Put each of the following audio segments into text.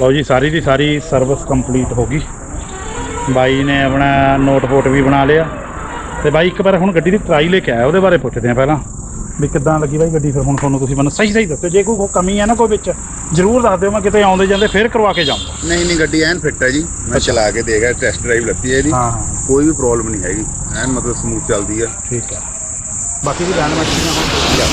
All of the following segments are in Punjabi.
ਲਓ ਜੀ ਸਾਰੀ ਦੀ ਸਾਰੀ ਸਰਵਿਸ ਕੰਪਲੀਟ ਹੋ ਗਈ। ਬਾਈ ਨੇ ਆਪਣਾ ਨੋਟਬੁੱਕ ਵੀ ਬਣਾ ਲਿਆ। ਤੇ ਬਾਈ ਇੱਕ ਵਾਰ ਹੁਣ ਗੱਡੀ ਦੀ ਟਰਾਈ ਲੈ ਕੇ ਆਇਆ ਉਹਦੇ ਬਾਰੇ ਪੁੱਛਦੇ ਆ ਪਹਿਲਾਂ। ਵੀ ਕਿੱਦਾਂ ਲੱਗੀ ਬਾਈ ਗੱਡੀ ਫਿਰ? ਹੁਣ ਤੁਹਾਨੂੰ ਤੁਸੀਂ ਮੈਨੂੰ ਸਹੀ ਸਹੀ ਦੱਸੋ ਜੇ ਕੋਈ ਕਮੀ ਹੈ ਨਾ ਕੋਈ ਵਿੱਚ ਜ਼ਰੂਰ ਦੱਸ ਦਿਓ ਮੈਂ ਕਿਤੇ ਆਉਂਦੇ ਜਾਂਦੇ ਫਿਰ ਕਰਵਾ ਕੇ ਜਾਊਂਗਾ। ਨਹੀਂ ਨਹੀਂ ਗੱਡੀ ਐਨ ਫਿੱਟ ਹੈ ਜੀ। ਮੈਂ ਚਲਾ ਕੇ ਦੇਖਿਆ ਟੈਸਟ ਡਰਾਈਵ ਲੱਤੀ ਹੈ ਇਹਦੀ। ਹਾਂ ਕੋਈ ਵੀ ਪ੍ਰੋਬਲਮ ਨਹੀਂ ਹੈਗੀ। ਐਨ ਮਤਲਬ ਸਮੂਥ ਚੱਲਦੀ ਹੈ। ਠੀਕ ਹੈ। ਬਾਕੀ ਦੀ ਬੈਂਡ ਮਸ਼ੀਨਾਂ ਹੁਣ ਦੇਖੀ ਆ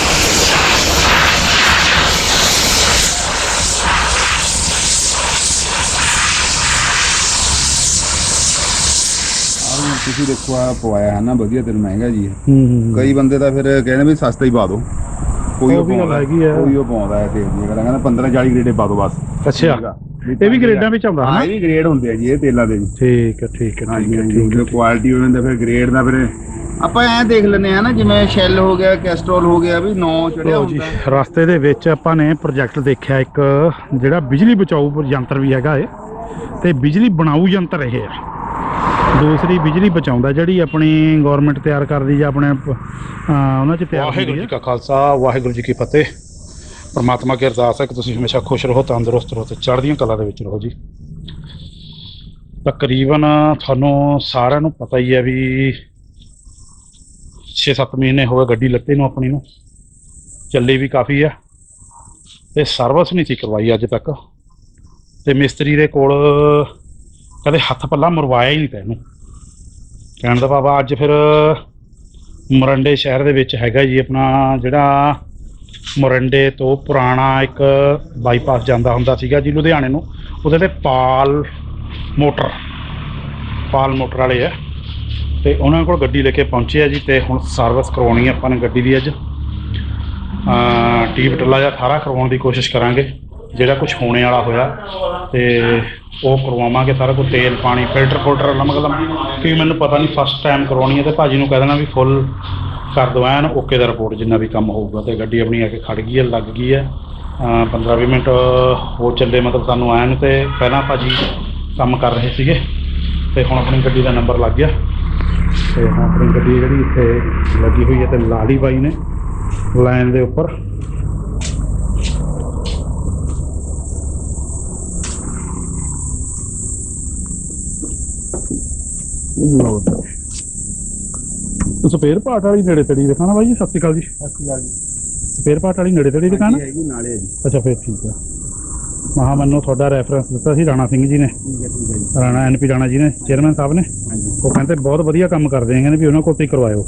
ਆਹ ਤੁਸੀਂ ਦੇਖੋ ਆ ਪਵਾਇਆ ਹੈ ਨਾ ਵਧੀਆ ਤੇਲ ਮਹਿੰਗਾ ਜੀ। ਹੂੰ ਹੂੰ ਕਈ ਬੰਦੇ ਤਾਂ ਫਿਰ ਕਹਿੰਦੇ ਵੀ ਸਸਤਾ ਹੀ ਪਾ ਦਿਓ ਕੋਈ ਉਹ ਉਹ ਵੀ ਗੱਲ ਪਾਉਂਦਾ ਹੈਗੀ ਆ। ਕੋਈ ਉਹ ਪਾਉਂਦਾ ਹੈ ਤੇਲ ਦੀ। ਅਗਲਾ ਕਹਿੰਦਾ 15 40 ਗ੍ਰੇਡੇ ਪਾ ਦਿਓ ਬਸ। ਅੱਛਾ। ਇਹ ਵੀ ਗ੍ਰੇਡਾਂ ਵਿੱਚ ਆਉਂਦਾ ਹਾਂ ਹੈ ਇਹ ਵੀ ਗ੍ਰੇਡ ਹੁੰਦੇ ਆ ਜੀ ਇਹ ਤੇਲਾਂ ਦੇ ਵੀ। ਠੀਕ ਹੈ ਠੀਕ ਹੈ ਠੀਕ ਹਾਂਜੀ ਹੈ ਹਾਂਜੀ ਠੀਕ ਹੈ ਜੋ ਕੁਆਲਿਟੀ ਹੋ ਜਾਂਦਾ ਫਿਰ ਗ੍ਰੇਡ ਦਾ ਫਿਰ ਆਪਾਂ ਐਂ ਦੇਖ ਲੈਂਦੇ ਆ ਨਾ ਜਿਵੇਂ ਸ਼ੈਲ ਹੋ ਗਿਆ ਕੈਸਟਰੋਲ ਹੋ ਗਿਆ ਵੀ 9 ਚੜਿਆ ਲਓ ਜੀ ਹੁੰਦਾ। ਰਸਤੇ ਦੇ ਵਿੱਚ ਆਪਾਂ ਨੇ ਪ੍ਰੋਜੈਕਟ ਦੇਖਿਆ ਇੱਕ ਜਿਹੜਾ ਬਿਜਲੀ ਬਚਾਊ ਯੰਤਰ ਵੀ ਹੈਗਾ ਏ ਤੇ ਬਿਜਲੀ ਬਣਾਊ ਯੰਤਰ ਇਹ ਆ। ਦੂਸਰੀ ਬਿਜਲੀ ਬਚਾਉਂਦਾ ਜਿਹੜੀ ਆਪਣੀ ਗਵਰਨਮੈਂਟ ਤਿਆਰ ਕਰਦੀ ਜਾਂ ਆਪਣੇ ਉਹਨਾਂ 'ਚ ਤਿਆਰ ਵਾਹਿਗੁਰੂ ਜੀ ਕਾ ਖਾਲਸਾ ਵਾਹਿਗੁਰੂ ਜੀ ਕੀ ਫਤਿਹ। ਪਰਮਾਤਮਾ ਕੀ ਅਰਦਾਸ ਹੈ ਕਿ ਤੁਸੀਂ ਹਮੇਸ਼ਾ ਖੁਸ਼ ਰਹੋ ਤੰਦਰੁਸਤ ਰਹੋ ਤੇ ਚੜ੍ਹਦੀਆਂ ਕਲਾ ਦੇ ਵਿੱਚ ਰਹੋ ਜੀ। ਤਕਰੀਬਨ ਤੁਹਾਨੂੰ ਸਾਰਿਆਂ ਨੂੰ ਪਤਾ ਹੀ ਹੈ ਵੀ 6-7 ਮਹੀਨੇ ਹੋ ਗਏ ਗੱਡੀ ਲੱਤੇ ਨੂੰ ਆਪਣੀ ਨੂੰ। ਚੱਲੀ ਵੀ ਕਾਫੀ ਆ ਤੇ ਸਰਵਿਸ ਨਹੀਂ ਸੀ ਕਰਵਾਈ ਅੱਜ ਤੱਕ। ਤੇ ਮਿਸਤਰੀ ਦੇ ਕੋਲ ਕਦੇ ਹੱਥ ਪੱਲਾ ਮਰਵਾਇਆ ਹੀ ਨਹੀਂ ਤੈਨੂੰ ਕਹਿਣ ਦਾ ਬਾਬਾ ਅੱਜ ਫਿਰ ਮੋਰੰਡੇ ਸ਼ਹਿਰ ਦੇ ਵਿੱਚ ਹੈਗਾ ਜੀ ਆਪਣਾ ਜਿਹੜਾ ਮੋਰੰਡੇ ਤੋਂ ਪੁਰਾਣਾ ਇੱਕ ਬਾਈਪਾਸ ਜਾਂਦਾ ਹੁੰਦਾ ਸੀਗਾ ਜੀ ਲੁਧਿਆਣੇ ਨੂੰ। ਉਹਦੇ ਤੇ ਪਾਲ ਮੋਟਰ ਪਾਲ ਮੋਟਰ ਵਾਲੇ ਆ। ਤੇ ਉਹਨਾਂ ਕੋਲ ਗੱਡੀ ਲੈ ਕੇ ਪਹੁੰਚੇ ਆ ਜੀ ਤੇ ਹੁਣ ਸਰਵਿਸ ਕਰਵਾਉਣੀ ਆ ਆਪਾਂ ਨੇ ਗੱਡੀ ਦੀ ਅੱਜ। ਟੀਪ ਟੱਲਾ ਜਾਂ ਸਾਰਾ ਕਰਵਾਉਣ ਦੀ ਕੋਸ਼ਿਸ਼ ਕਰਾਂਗੇ। ਜਿਹੜਾ ਕੁਝ ਹੋਣੇ ਵਾਲਾ ਹੋਇਆ ਤੇ ਉਹ ਕਰਵਾਵਾਂਗੇ ਸਾਰਾ ਕੁਝ ਤੇਲ, ਪਾਣੀ, ਫਿਲਟਰ ਫਿਲਟਰ ਲਮਕਦਮ ਕਿ ਮੈਨੂੰ ਪਤਾ ਨਹੀਂ ਫਸਟ ਟਾਈਮ ਕਰਵਾਉਣੀ ਹੈ ਤੇ ਭਾਜੀ ਨੂੰ ਕਹਿ ਦੇਣਾ ਵੀ ਫੁੱਲ ਕਰ ਦੋ ਐਨ ਓਕੇ ਦਾ ਰਿਪੋਰਟ ਜਿੰਨਾ ਵੀ ਕੰਮ ਹੋਊਗਾ ਤੇ ਗੱਡੀ ਆਪਣੀ ਆ ਕੇ ਖੜ ਗਈ ਹੈ, ਲੱਗ ਗਈ ਹੈ। 15-20 ਮਿੰਟ ਹੋ ਚੱਲੇ ਮਤਲਬ ਸਾਨੂੰ ਐਨ ਤੇ ਪਹਿਲਾਂ ਭਾਜੀ ਕੰਮ ਕਰ ਰਹੇ ਸੀਗੇ ਤੇ ਹੁਣ ਆਪਣੀ ਗੱਡੀ ਦਾ ਨੰਬਰ ਲੱਗ ਗਿਆ। ਤੇ ਹੁਣ ਆਪਣੀ ਗੱਡੀ ਜਿਹੜੀ ਇੱਥੇ ਲੱਗੀ ਹੋਈ ਹੈ ਤੇ ਲਾਲੀ ਬਾਈ ਨੇ ਲਾਈਨ ਦੇ ਉੱਪਰ। ਜੀ ਸਪੇਅਰ ਪਾਰਟ ਵਾਲੀ ਨੇੜੇ ਤੇੜੀ ਆ ਬਾਈ ਜੀ ਸਤਿ ਸ਼੍ਰੀ ਅਕਾਲ ਜੀ। ਸਪੇਅਰ ਪਾਰਟ ਵਾਲੀ ਨੇੜੇ ਤੇੜੀ ਆ? ਹੈਗੀ ਨਾਲੇ ਹੈ ਜੀ। ਅੱਛਾ ਫਿਰ ਠੀਕ ਆ। ਮਹਾ ਮੈਨੂੰ ਤੁਹਾਡਾ ਰੈਫਰੈਂਸ ਦਿੱਤਾ ਸੀ ਰਾਣਾ ਸਿੰਘ ਜੀ ਨੇ। ਠੀਕ ਹੈ ਠੀਕ ਹੈ ਜੀ। ਰਾਣਾ ਐਨਪੀ ਰਾਣਾ ਜੀ ਨੇ ਚੇਅਰਮੈਨ ਸਾਹਿਬ ਨੇ। ਉਹ ਕਹਿੰਦੇ ਬਹੁਤ ਵਧੀਆ ਕੰਮ ਕਰਦੇ ਆ ਕਹਿੰਦੇ ਵੀ ਉਹਨਾਂ ਕੋਲ ਤੇ ਹੀ ਕਰਵਾਇਓ।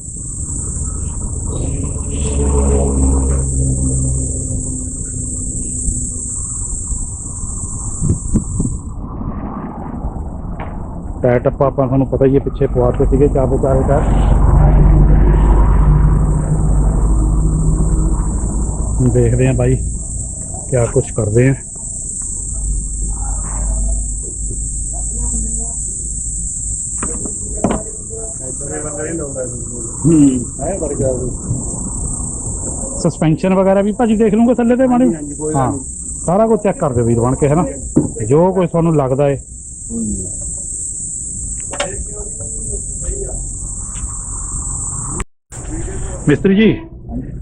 ਟਾਇਰ ਟੱਪਾ ਆਪਾਂ ਤੁਹਾਨੂੰ ਪਤਾ ਹੀ ਹੈ ਪਿੱਛੇ ਪਵਾਤੇ ਸੀਗੇ ਦੇ ਚਾਰੇ ਟਾਇਰ ਹੁਣ ਦੇਖਦੇ ਆ ਬਾਈ ਕਿਆ ਕੁਝ ਕਰਦੇ ਆ। ਸਸਪੈਂਸ਼ਨ ਵਗੈਰਾ ਵੀ ਭਾਜੀ ਦੇਖ ਲੂੰਗੇ ਥੱਲੇ ਤੇ ਮਾੜੀ। ਹਾਂ। ਸਾਰਾ ਕੁਝ ਚੈੱਕ ਕਰ ਦਿਓ ਵੀਰ ਬਣ ਕੇ ਹੈ ਨਾ? ਜੋ ਕੁਝ ਤੁਹਾਨੂੰ ਲੱਗਦਾ ਏ। ਮਿਸਤਰੀ ਜੀ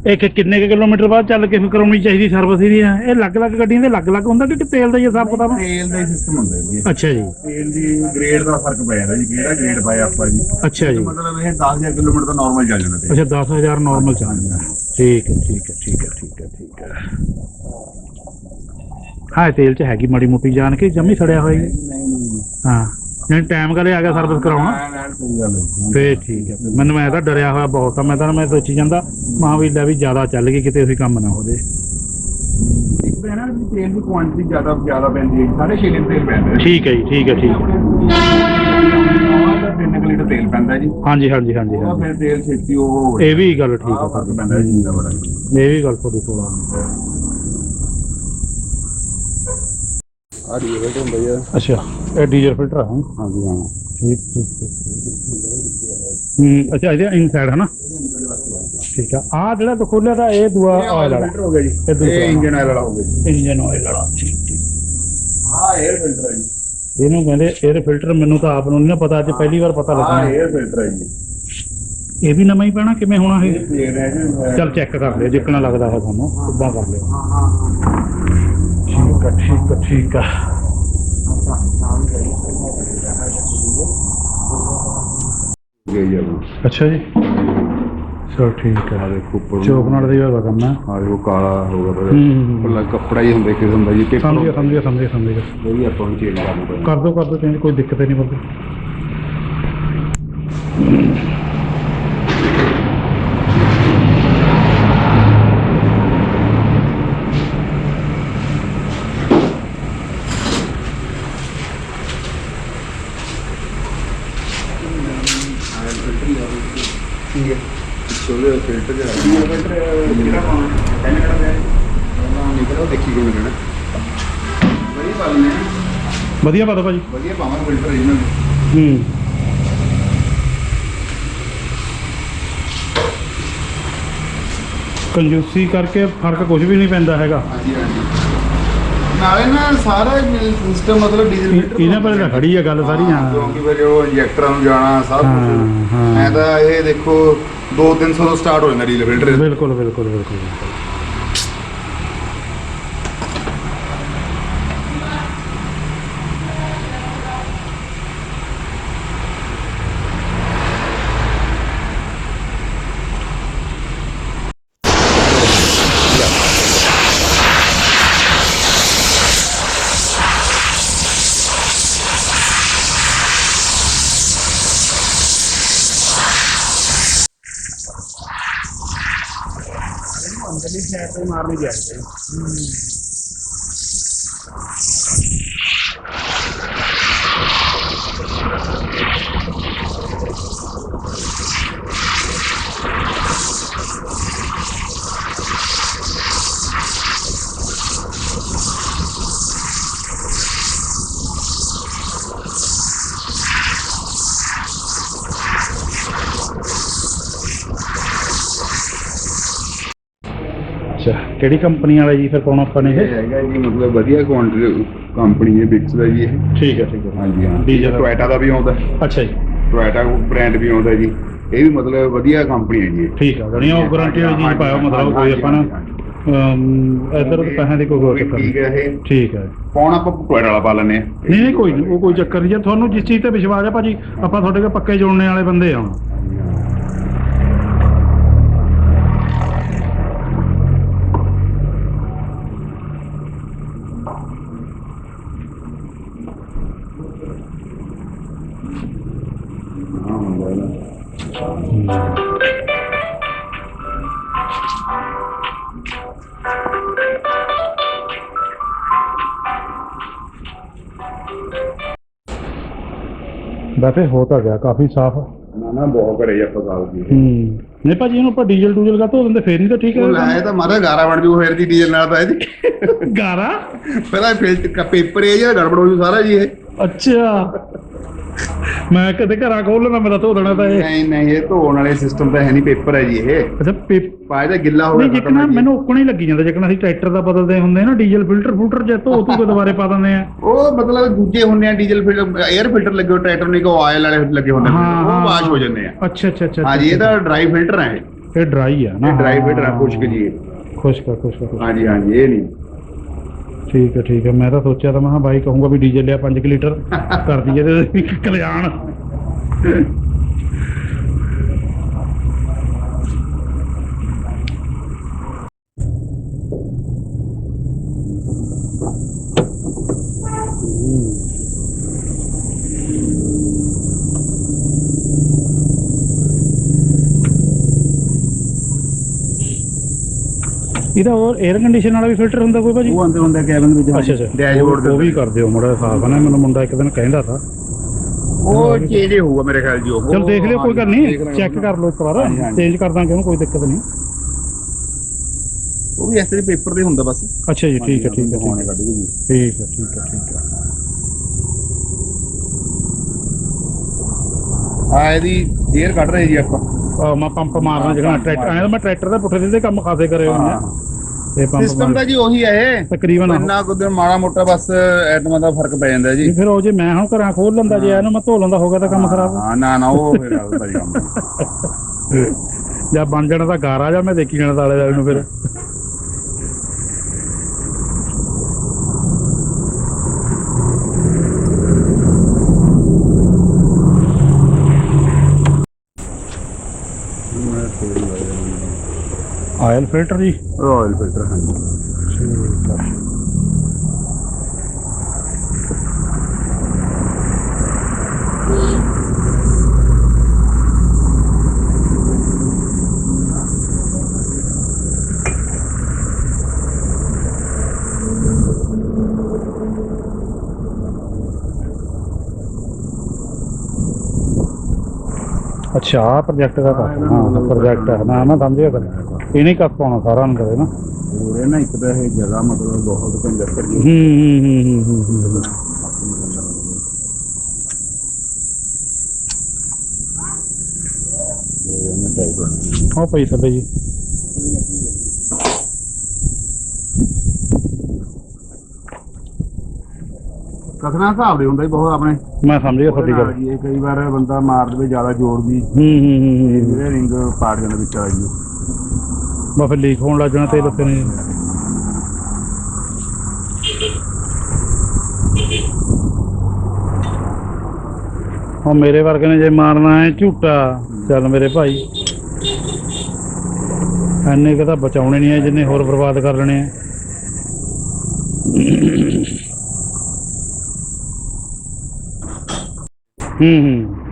ਇਹ ਕਿ- ਕਿੰਨੇ ਕੁ ਕਿਲੋਮੀਟਰ ਬਾਅਦ ਚੱਲ ਕੇ ਫਿਰ ਕਰਾਉਣੀ ਚਾਹੀਦੀ ਸਰਵਿਸ ਇਹਦੀ? ਆ ਇਹ ਅਲੱਗ-ਅਲੱਗ ਗੱਡੀਆਂ ਦੇ ਅਲੱਗ-ਅਲੱਗ ਹੁੰਦਾ ਕਿ ਤੇਲ ਦਾ ਹੀ ਹਿਸਾਬ ਵਾ ਤੇਲ ਦਾ ਹੀ ਸਿਸਟਮ ਹੁੰਦਾ ਜੀ। ਅੱਛਾ ਜੀ। ਤੇਲ ਦੀ ਗ੍ਰੇਡ ਦਾ ਫ਼ਰਕ ਪੈ ਜਾਂਦਾ ਜੀ ਕਿਹੜਾ ਗ੍ਰੇਡ ਪਾਇਆ ਆਪਾਂ ਜੀ। ਅੱਛਾ ਜੀ। ਮਤਲਬ ਇਹ 10000 ਕਿਲੋਮੀਟਰ ਦਾ ਨਾਰਮਲ ਚੱਲ ਜਾਂਦਾ ਅੱਛਾ 10000 ਨਾਰਮਲ ਚੱਲਦਾ ਠੀਕ ਹੈ ਠੀਕ ਹੈ ਠੀਕ ਹੈ ਠੀਕ ਹੈ ਠੀਕ ਹੈ। ਹਾਂ ਤੇਲ ਚ ਹੈਗੀ ਮਾੜੀ ਮੋਟੀ ਜਾਣ ਕੇ ਜੰਮੀ ਸੜਿਆ ਹੋਇਆ ਜੀ। ਨਹੀਂ ਟਾਈਮ ਕਰੇ ਆ ਗਿਆ ਸਰਵਿਸ ਕਰਾਉਣਾ। ਐਨ ਗੱਲ ਠੀਕ ਹੈ। ਮੈਨੂੰ ਮੈਂ ਤਾਂ ਡਰਿਆ ਹੋਇਆ ਬਹੁਤ ਆ ਮੈਂ ਤਾਂ ਮੈਂ ਸੋਚੀ ਜਾਂਦਾ ਮਾਂ ਵੀ ਲੈ ਵੀ ਜ਼ਿਆਦਾ ਚੱਲ ਗਈ ਕਿਤੇ ਉਹੀ ਕੰਮ ਨਾ ਹੋ ਜੇ। ਇੱਕ ਤਾਂ ਹੈ ਨਾ ਵੀ ਤੇਲ ਦੀ ਕੁਆਂਟੀਟੀ ਜ਼ਿਆਦਾ ਜ਼ਿਆਦਾ ਪੈਂਦੀ ਹੈ ਸਾਰੇ 6 ਲੀਟਰ ਤੇਲ ਪੈਂਦਾ ਹੈ ਠੀਕ ਹੈ ਜੀ ਠੀਕ ਹੈ ਠੀਕ ਹੈ। ਉਹਦਾ 3 ਲੀਟਰ ਤੇਲ ਪੈਂਦਾ ਜੀ। ਹਾਂਜੀ ਹਾਂਜੀ ਹਾਂਜੀ ਉਹਦਾ ਹਾਂਜੀ। ਫਿਰ ਤੇਲ ਛੇਤੀ ਉਹ ਹੋ ਇਹ ਵੀ ਗੱਲ ਠੀਕ ਆਹ ਹੈ ਫ਼ਰਕ ਪੈਂਦਾ ਜੀ ਦਾ ਬੜਾ ਇਹ ਵੀ ਗੱਲ ਤੁਹਾਡੀ ਥੋੜਾ ਅੱਛਾ ਇਹ ਡੀਜ਼ਲ ਫਿਲਟਰ ਆ। ਹਾਂਜੀ ਹਾਂ ਠੀਕ ਠੀਕ ਹੂੰ ਅੱਛਾ ਇਹਦੇ ਇਨਸਾਈਡ ਹੈ ਨਾ ਠੀਕ ਆ। ਆ ਜਿਹੜਾ ਤਕੋਲਾ ਦਾ ਇਹ ਦੂਆ ਆਇਲ ਵਾਲਾ। ਇਹ ਦੂਸਰਾ। ਇੰਜਨ ਆਇਲ ਵਾਲਾ ਹੋ ਇੰਜਨ ਆਇਲ ਵਾਲਾ ਠੀਕ ਠੀਕ। ਫਿਲਟਰ ਹੈ ਇਹਨੂੰ ਕਹਿੰਦੇ 에ਅਰ ਫਿਲਟਰ ਮੈਨੂੰ ਤਾਂ ਆਪ ਨੂੰ ਨਹੀਂ ਪਤਾ ਅੱਜ ਪਹਿਲੀ ਵਾਰ ਪਤਾ ਲੱਗਾ। ਹਾਂ 에ਅਰ ਫਿਲਟਰ ਹੈ ਜੀ। ਇਹ ਵੀ ਨਵਾਂ ਹੀ ਪੈਣਾ ਕਿਵੇਂ ਹੋਣਾ ਇਹ? ਚਲ ਚੈੱਕ ਕਰ ਲਿਓ ਜਿੱਕਣਾ ਲੱਗਦਾ ਹੈ ਤੁਹਾਨੂੰ ਉਦਾਂ ਕਰ ਲਿਓ। اچھا جی۔ ٹھیک ہے ٹھیک ہے ٹھیک ہے اچھا جی۔ سر ٹھیک ہے۔ چوک نال دی ہوگا کرنا ہاں وہ کالا ہو گیا۔ پہلا کپڑا ہی ہوندا کس ہوندا جی کہ سمجھ گیا سمجھ گیا سمجھ گیا۔ سمجھ گیا وہی اپن چینج کر دو کر دو چینج کوئی دقت نہیں پتہ ਪਾਉਣਾ ਪਹਿਲੇ ਕਿਹੜਾ ਪਿਆ ਦੇਖੀ ਵਧੀਆ ਪਤਾ ਭਾਜੀ। ਵਧੀਆ ਪਾਵਾਂ ਫਿਲਟਰ ਇਹਨਾਂ ਨੂੰ ਹੂੰ। ਕੰਜੂਸੀ ਕਰਕੇ ਫ਼ਰਕ ਕੁਝ ਵੀ ਨਹੀਂ ਪੈਂਦਾ ਹੈਗਾ। ਹਾਂਜੀ ਹਾਂਜੀ ਨਾਲੇ ਨਾ ਸਾਰਾ ਸਿਸਟਮ ਮਤਲਬ ਡੀਜ਼ਲ ਫਿਲਟਰ ਇਹਨਾਂ ਪਰ ਤਾਂ ਖੜੀ ਆ ਗੱਲ ਸਾਰੀ ਹਾਂ। ਕਿਉਂਕਿ ਫਿਰ ਉਹ ਇੰਜੈਕਟਰਾਂ ਨੂੰ ਜਾਣਾ ਸਭ ਕੁਝ। ਮੈਂ ਤਾਂ ਇਹ ਦੇਖੋ 2-300 ਤੋਂ ਸਟਾਰਟ ਹੋ ਜਾਂਦਾ ਡੀਜ਼ਲ ਫਿਲਟਰ ਬਿਲਕੁਲ ਬਿਲਕੁਲ ਬਿਲਕੁਲ। ਬਿਲਕੁਲ। ਅੰਦਰਲੀ ਸਾਈਡ ਤੇ ਕਿਹੜੀ ਕੰਪਨੀ ਵਾਲਾ ਜੀ ਫਿਰ ਪਾਉਣਾ ਆਪਾਂ ਨੇ ਇਹ? ਇਹ ਹੈਗਾ ਜੀ ਮਤਲਬ ਵਧੀਆ ਕੁਆਂਟੀਟੀ ਕੰਪਨੀ ਹੈ ਬਿਕਸ ਦਾ ਜੀ ਇਹ। ਠੀਕ ਹੈ ਠੀਕ ਹੈ। ਹਾਂਜੀ ਹਾਂ। ਡੀਜ਼ਲ ਟੋਇਟਾ ਦਾ ਵੀ ਆਉਂਦਾ। ਅੱਛਾ ਜੀ। ਟੋਇਟਾ ਬ੍ਰਾਂਡ ਵੀ ਆਉਂਦਾ ਜੀ। ਇਹ ਵੀ ਮਤਲਬ ਵਧੀਆ ਕੰਪਨੀ ਹੈ ਜੀ ਇਹ। ਠੀਕ ਆ ਗਣੀਆਂ ਉਹ ਗਾਰੰਟੀ ਵਾਲੀ ਚੀਜ਼ ਪਾਇਓ ਮਤਲਬ ਕੋਈ ਆਪਾਂ ਨਾ ਅਮ, ਇੱਧਰ ਤਾਂ ਪੈਸਿਆਂ ਦੀ ਕੋਈ ਹੋਰ ਚੱਕਰ ਠੀਕ ਹੈ ਇਹ। ਠੀਕ ਹੈ। ਪਾਉਣ ਆਪਾਂ ਟੋਇਟਾ ਵਾਲਾ ਪਾ ਆ ਨਹੀਂ ਨਹੀਂ ਕੋਈ ਨਹੀਂ ਉਹ ਕੋਈ ਚੱਕਰ ਨਹੀਂ। ਜੇ ਤੁਹਾਨੂੰ ਜਿਸ ਚੀਜ਼ ਤੇ ਵਿਸ਼ਵਾਸ ਹੈ ਭਾਜੀ ਆਪਾਂ ਤੁਹਾਡੇ ਕੋਲ ਪੱਕੇ ਜੋੜਨੇ ਵਾਲੇ ਬੰਦੇ ਆ ਹੁਣ। ਵੈਸੇ ਹੋ ਤਾਂ ਗਿਆ ਕਾਫੀ ਸਾਫ਼। ਨਾ ਨਾ ਬਹੁਤ ਕਰੇ ਆਪਾਂ ਦੀ ਹੂੰ। ਨਹੀਂ ਭਾਜੀ ਇਹਨੂੰ ਆਪਾਂ ਡੀਜ਼ਲ ਡੂਜ਼ਲ ਕਾ ਧੋ ਦਿੰਦੇ ਫੇਰ ਨਹੀਂ ਤਾਂ ਠੀਕ ਉਹ ਹੈ ਲਾਇਆ ਤਾਂ ਮਾਰਾ ਗਾਰਾ ਬਣ ਜੂ ਫੇਰ ਦੀ ਡੀਜ਼ਲ ਨਾਲ ਤਾਂ ਇਹਦੀ ਗਾਰਾ? ਪਹਿਲਾਂ ਫਿਲਟਰ ਪੇਪਰ ਇਹ ਜਿਹੜਾ ਗੜਬੜ ਹੋ ਜੂ ਸਾਰਾ ਜੀ ਇਹ। ਅੱਛਾ। ਮੈਂ ਕਦੇ ਘਰਾਂ ਖੋਲ ਲੈਣਾ ਮੇਰਾ ਧੋ ਦੇਣਾ ਤਾਂ ਇਹ। ਨਹੀਂ ਨਹੀਂ ਇਹ ਧੋਣ ਵਾਲੇ ਸਿਸਟਮ ਤਾਂ ਹੈ ਨਹੀਂ ਪੇਪਰ ਹੈ ਜੀ ਇਹ। ਅੱਛਾ ਪੇਪ ਪਾਇਆ ਤਾਂ ਗਿੱਲਾ ਹੋ ਨਹੀਂ ਗਿਆ ਜਿੱਕਣਾ ਮੈਨੂੰ ਉੱਕਣਾ ਹੀ ਲੱਗੀ ਜਾਂਦਾ ਜਿੱਕਣਾ ਅਸੀਂ ਟਰੈਕਟਰ ਦਾ ਬਦਲਦੇ ਹੁੰਦੇ ਆ ਨਾ ਡੀਜ਼ਲ ਫਿਲਟਰ ਫੂਟਰ ਜੇ ਧੋ ਧੂ ਕੇ ਦੁਬਾਰੇ ਪਾ ਦਿੰਦੇ ਆ ਉਹ ਮਤਲਬ ਦੂਜੇ ਹੁੰਦੇ ਆ ਡੀਜ਼ਲ ਫਿਲਟਰ 에ਅਰ ਫਿਲਟਰ ਲੱਗੇ ਹੋ ਟਰੈਕਟਰ ਨਹੀਂ ਕੋ ਆਇਲ ਵਾਲੇ ਲੱਗੇ ਹੁੰਦੇ ਆ, ਉਹ ਵਾਸ਼ ਹੋ ਜਾਂਦੇ ਆ। ਅੱਛਾ ਅੱਛਾ ਅੱਛਾ ਹਾਂਜੀ ਇਹ ਤਾਂ ਡਰਾਈ ਫਿਲਟਰ ਹੈ ਇਹ। ਡਰਾਈ ਆ। ਨਾ ਇਹ ਡਰਾਈ। ਫਿਲਟਰ ਹੈ ਖੁਸ਼ਕ ਜੀ। ਖੁਸ਼ਕ ਆ, ਖੁਸ਼ਕ। ਆ, ਆ। ਹਾਂਜੀ ਹਾਂਜੀ ਇਹ ਨਹੀਂ। ਠੀਕ ਹੈ ਠੀਕ ਹੈ। ਮੈਂ ਤਾਂ ਸੋਚਿਆ ਤਾਂ ਮੈਂ ਕਿਹਾ ਬਾਈ ਕਹੂੰਗਾ ਵੀ ਡੀਜ਼ਲ ਲਿਆ 5 ਲੀਟਰ ਕਰ ਦਈਏ ਤੇ ਕਲਿਆਣ। ਇਹਦਾ ਹੋਰ 에ਅਰ ਕੰਡੀਸ਼ਨ ਵਾਲਾ ਵੀ ਫਿਲਟਰ ਹੁੰਦਾ ਕੋਈ ਭਾਜੀ? ਉਹ ਅੰਦਰ ਹੁੰਦਾ ਕੈਬਨ ਵਿੱਚ ਅੱਛਾ ਅੱਛਾ। ਡੈਸ਼ਬੋਰਡ ਉਹ- ਉਹ ਵੀ ਕਰ ਦਿਓ ਮੜਾ ਸਾਫ਼ ਨਾ ਮੈਨੂੰ ਮੁੰਡਾ ਇੱਕ ਦਿਨ ਕਹਿੰਦਾ ਤਾ। ਉਹ ਚੇਂਜ ਹੀ ਹੋਊਗਾ ਮੇਰੇ ਖਿਆਲ ਜੀ ਉਹ। ਚਲ ਦੇਖ ਲਿਓ ਕੋਈ ਗੱਲ ਨਹੀਂ। ਚੈੱਕ ਕਰ ਲਓ ਇੱਕ ਵਾਰ। ਚੇਂਜ ਕਰ ਦਾਂਗੇ ਉਹਨੂੰ ਕੋਈ ਦਿੱਕਤ ਨਹੀਂ। ਉਹ ਵੀ ਤਰ੍ਹਾਂ ਪੇਪਰ ਤੇ ਹੁੰਦਾ ਬਸ। ਅੱਛਾ ਜੀ ਠੀਕ ਹੈ ਠੀਕ ਹੈ ਠੀਕ ਹੈ। ਠੀਕ ਹੈ ਠੀਕ ਹੈ ਠੀਕ ਹੈ। ਆ ਇਹਦੀ 에ਅਰ ਕੱਢ ਰਹੇ ਜੀ ਆਪਾਂ। ਆ ਮੈਂ ਪੰਪ ਮਾਰਨਾ ਜਿਹੜਾ ਟਰੈਕਟਰ। ਤਾਂ ਮੈਂ ਟਰੈਕਟਰ ਦੇ ਪੁੱਠੇ ਸਿੱਧੇ ਕੰਮ ਖਾਸੇ ਕਰੇ ਹੋਏ ਆ ਤੇ ਪੰਪ ਸਿਸਟਮ ਤਾਂ ਜੀ ਉਹੀ ਹੈ ਇਹ। ਤਕਰੀਬਨ। ਇੰਨਾ ਕੁ ਦਿਨ ਮਾੜਾ ਮੋਟਾ ਬਸ ਐਟਮਾਂ ਦਾ ਫ਼ਰਕ ਪੈ ਜਾਂਦਾ ਜੀ। ਫਿਰ ਉਹ ਜੇ ਮੈਂ ਹੁਣ ਘਰਾਂ ਖੋਲ ਲੈਂਦਾ ਜੇ ਇਹਨੂੰ ਮੈਂ ਧੋ ਲੈਂਦਾ ਹੋ ਗਿਆ ਤਾਂ ਕੰਮ ਖਰਾਬ। ਹਾਂ ਨਾ ਨਾ ਉਹ ਫਿਰ ਆਉਂਦਾ ਜੀ। ਕੰਮ ਜਾਂ ਬਣ ਜਾਣਾ ਤਾਂ ਗਾਰਾ ਜਾਂ ਮੈਂ ਦੇਖੀ ਜਾਣਾ ਤਾਲੇ ਵਾਲੇ ਨੂੰ ਫਿਰ। ਆਇਲ ਫਿਲਟਰ ਜੀ? ਆਇਲ ਫਿਲਟਰ ਹਾਂਜੀ। ਠੀਕ ਆ। ਅੱਛਾ ਪ੍ਰੋਜੈਕਟ ਦਾ ਹਾਂ ਪ੍ਰੋਜੈਕਟ ਹੈ ਨਾ ਮੈਂ ਸਮਝ ਗਿਆ ਕਰ ਇਹਨੇ ਕੱਪ ਪਾਉਣਾ ਸਾਰਾ ਅੰਦਰ ਹੈ ਨਾ? ਹੋਰ ਇਹ ਨਾ ਇੱਕ ਤਾਂ ਇਹ ਜਗ੍ਹਾ ਮਤਲਬ ਬਹੁਤ ਕੰਜਸਟਡ ਹੂੰ ਜੀ ਹੂੰ ਹੂੰ ਹੂੰ ਹੂੰ ਹੂੰ। ਪਈ ਥੱਲੇ ਜੀ। ਕਥਨਾ ਹਿਸਾਬ ਦੇ ਹੁੰਦਾ ਜੀ ਬਹੁਤ ਆਪਣੇ। ਮੈਂ ਸਮਝ ਗਿਆ ਤੁਹਾਡੀ ਗੱਲ। ਇਹ ਕਈ ਵਾਰ ਬੰਦਾ ਮਾਰ ਦੇਵੇ ਜ਼ਿਆਦਾ ਜ਼ੋਰ ਦੀ। ਹੂੰ ਹੂੰ ਹੂੰ ਹੂੰ। ਰਿੰਗ ਪਾੜ ਜਾਂਦਾ ਵਿੱਚ ਆ ਜੀ ਬਸ ਫਿਰ ਲੀਕ ਹੋਣ ਲੱਗ ਜਾਣਾ ਤੇਲ ਉੱਤੇ ਨੇ ਉਹ ਮੇਰੇ ਵਰਗੇ ਨੇ ਜੇ ਮਾਰਨਾ ਹੈ ਝੂਟਾ, ਚੱਲ ਮੇਰੇ ਭਾਈ। ਐਨੇ ਕੁ ਬਚਾਉਣੇ ਨਹੀਂ ਹੈ ਜਿੰਨੇ ਹੋਰ ਬਰਬਾਦ ਕਰ ਲੈਣੇ ਆ ਹੂੰ ਹੂੰ।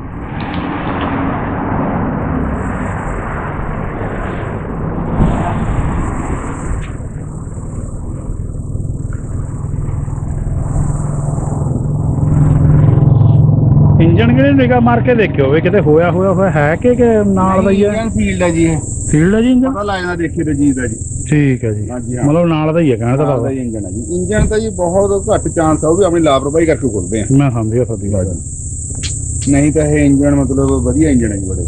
ਕਿਹਨੇ ਨਿਗਾ ਮਾਰ ਕੇ ਦੇਖਿਓ ਵੀ ਕਿਤੇ ਹੋਇਆ ਹੋਇਆ ਹੋਇਆ ਹੈ ਕਿ ਕਿ ਨਾਲ ਦਾ ਹੀ ਹੈ? ਇੰਜਨ ਫੀਲਡ ਹੈ ਜੀ ਇਹ। ਫੀਲਡ ਹੈ ਜੀ ਇੰਜਣ? ਪਤਾ ਲੱਗ ਜਾਂਦਾ ਦੇਖੀ ਤੇ ਜੀ ਦਾ ਜੀ। ਠੀਕ ਹੈ ਜੀ। ਹਾਂਜੀ, ਹਾਂ। ਮਤਲਬ ਨਾਲ ਦਾ ਹੀ ਹੈ ਕਹਿਣਾ ਦਾ ਬਾਬਾ ਹੀ ਇੰਜਨ ਹੈ ਜੀ। ਇੰਜਨ ਤਾਂ ਜੀ ਬਹੁਤ ਘੱਟ ਚਾਂਸ ਆ ਉਹ ਵੀ ਆਪਣੀ ਲਾਪਰਵਾਹੀ ਕਰਕੇ ਖੁੱਲਦੇ ਆ। ਮੈਂ ਸਮਝ ਗਿਆ ਤੁਹਾਡੀ ਗੱਲ। ਨਹੀਂ ਤਾਂ ਇਹ ਇੰਜਨ ਮਤਲਬ ਵਧੀਆ ਇੰਜਨ ਹੈ ਜੀ ਬੜੇ।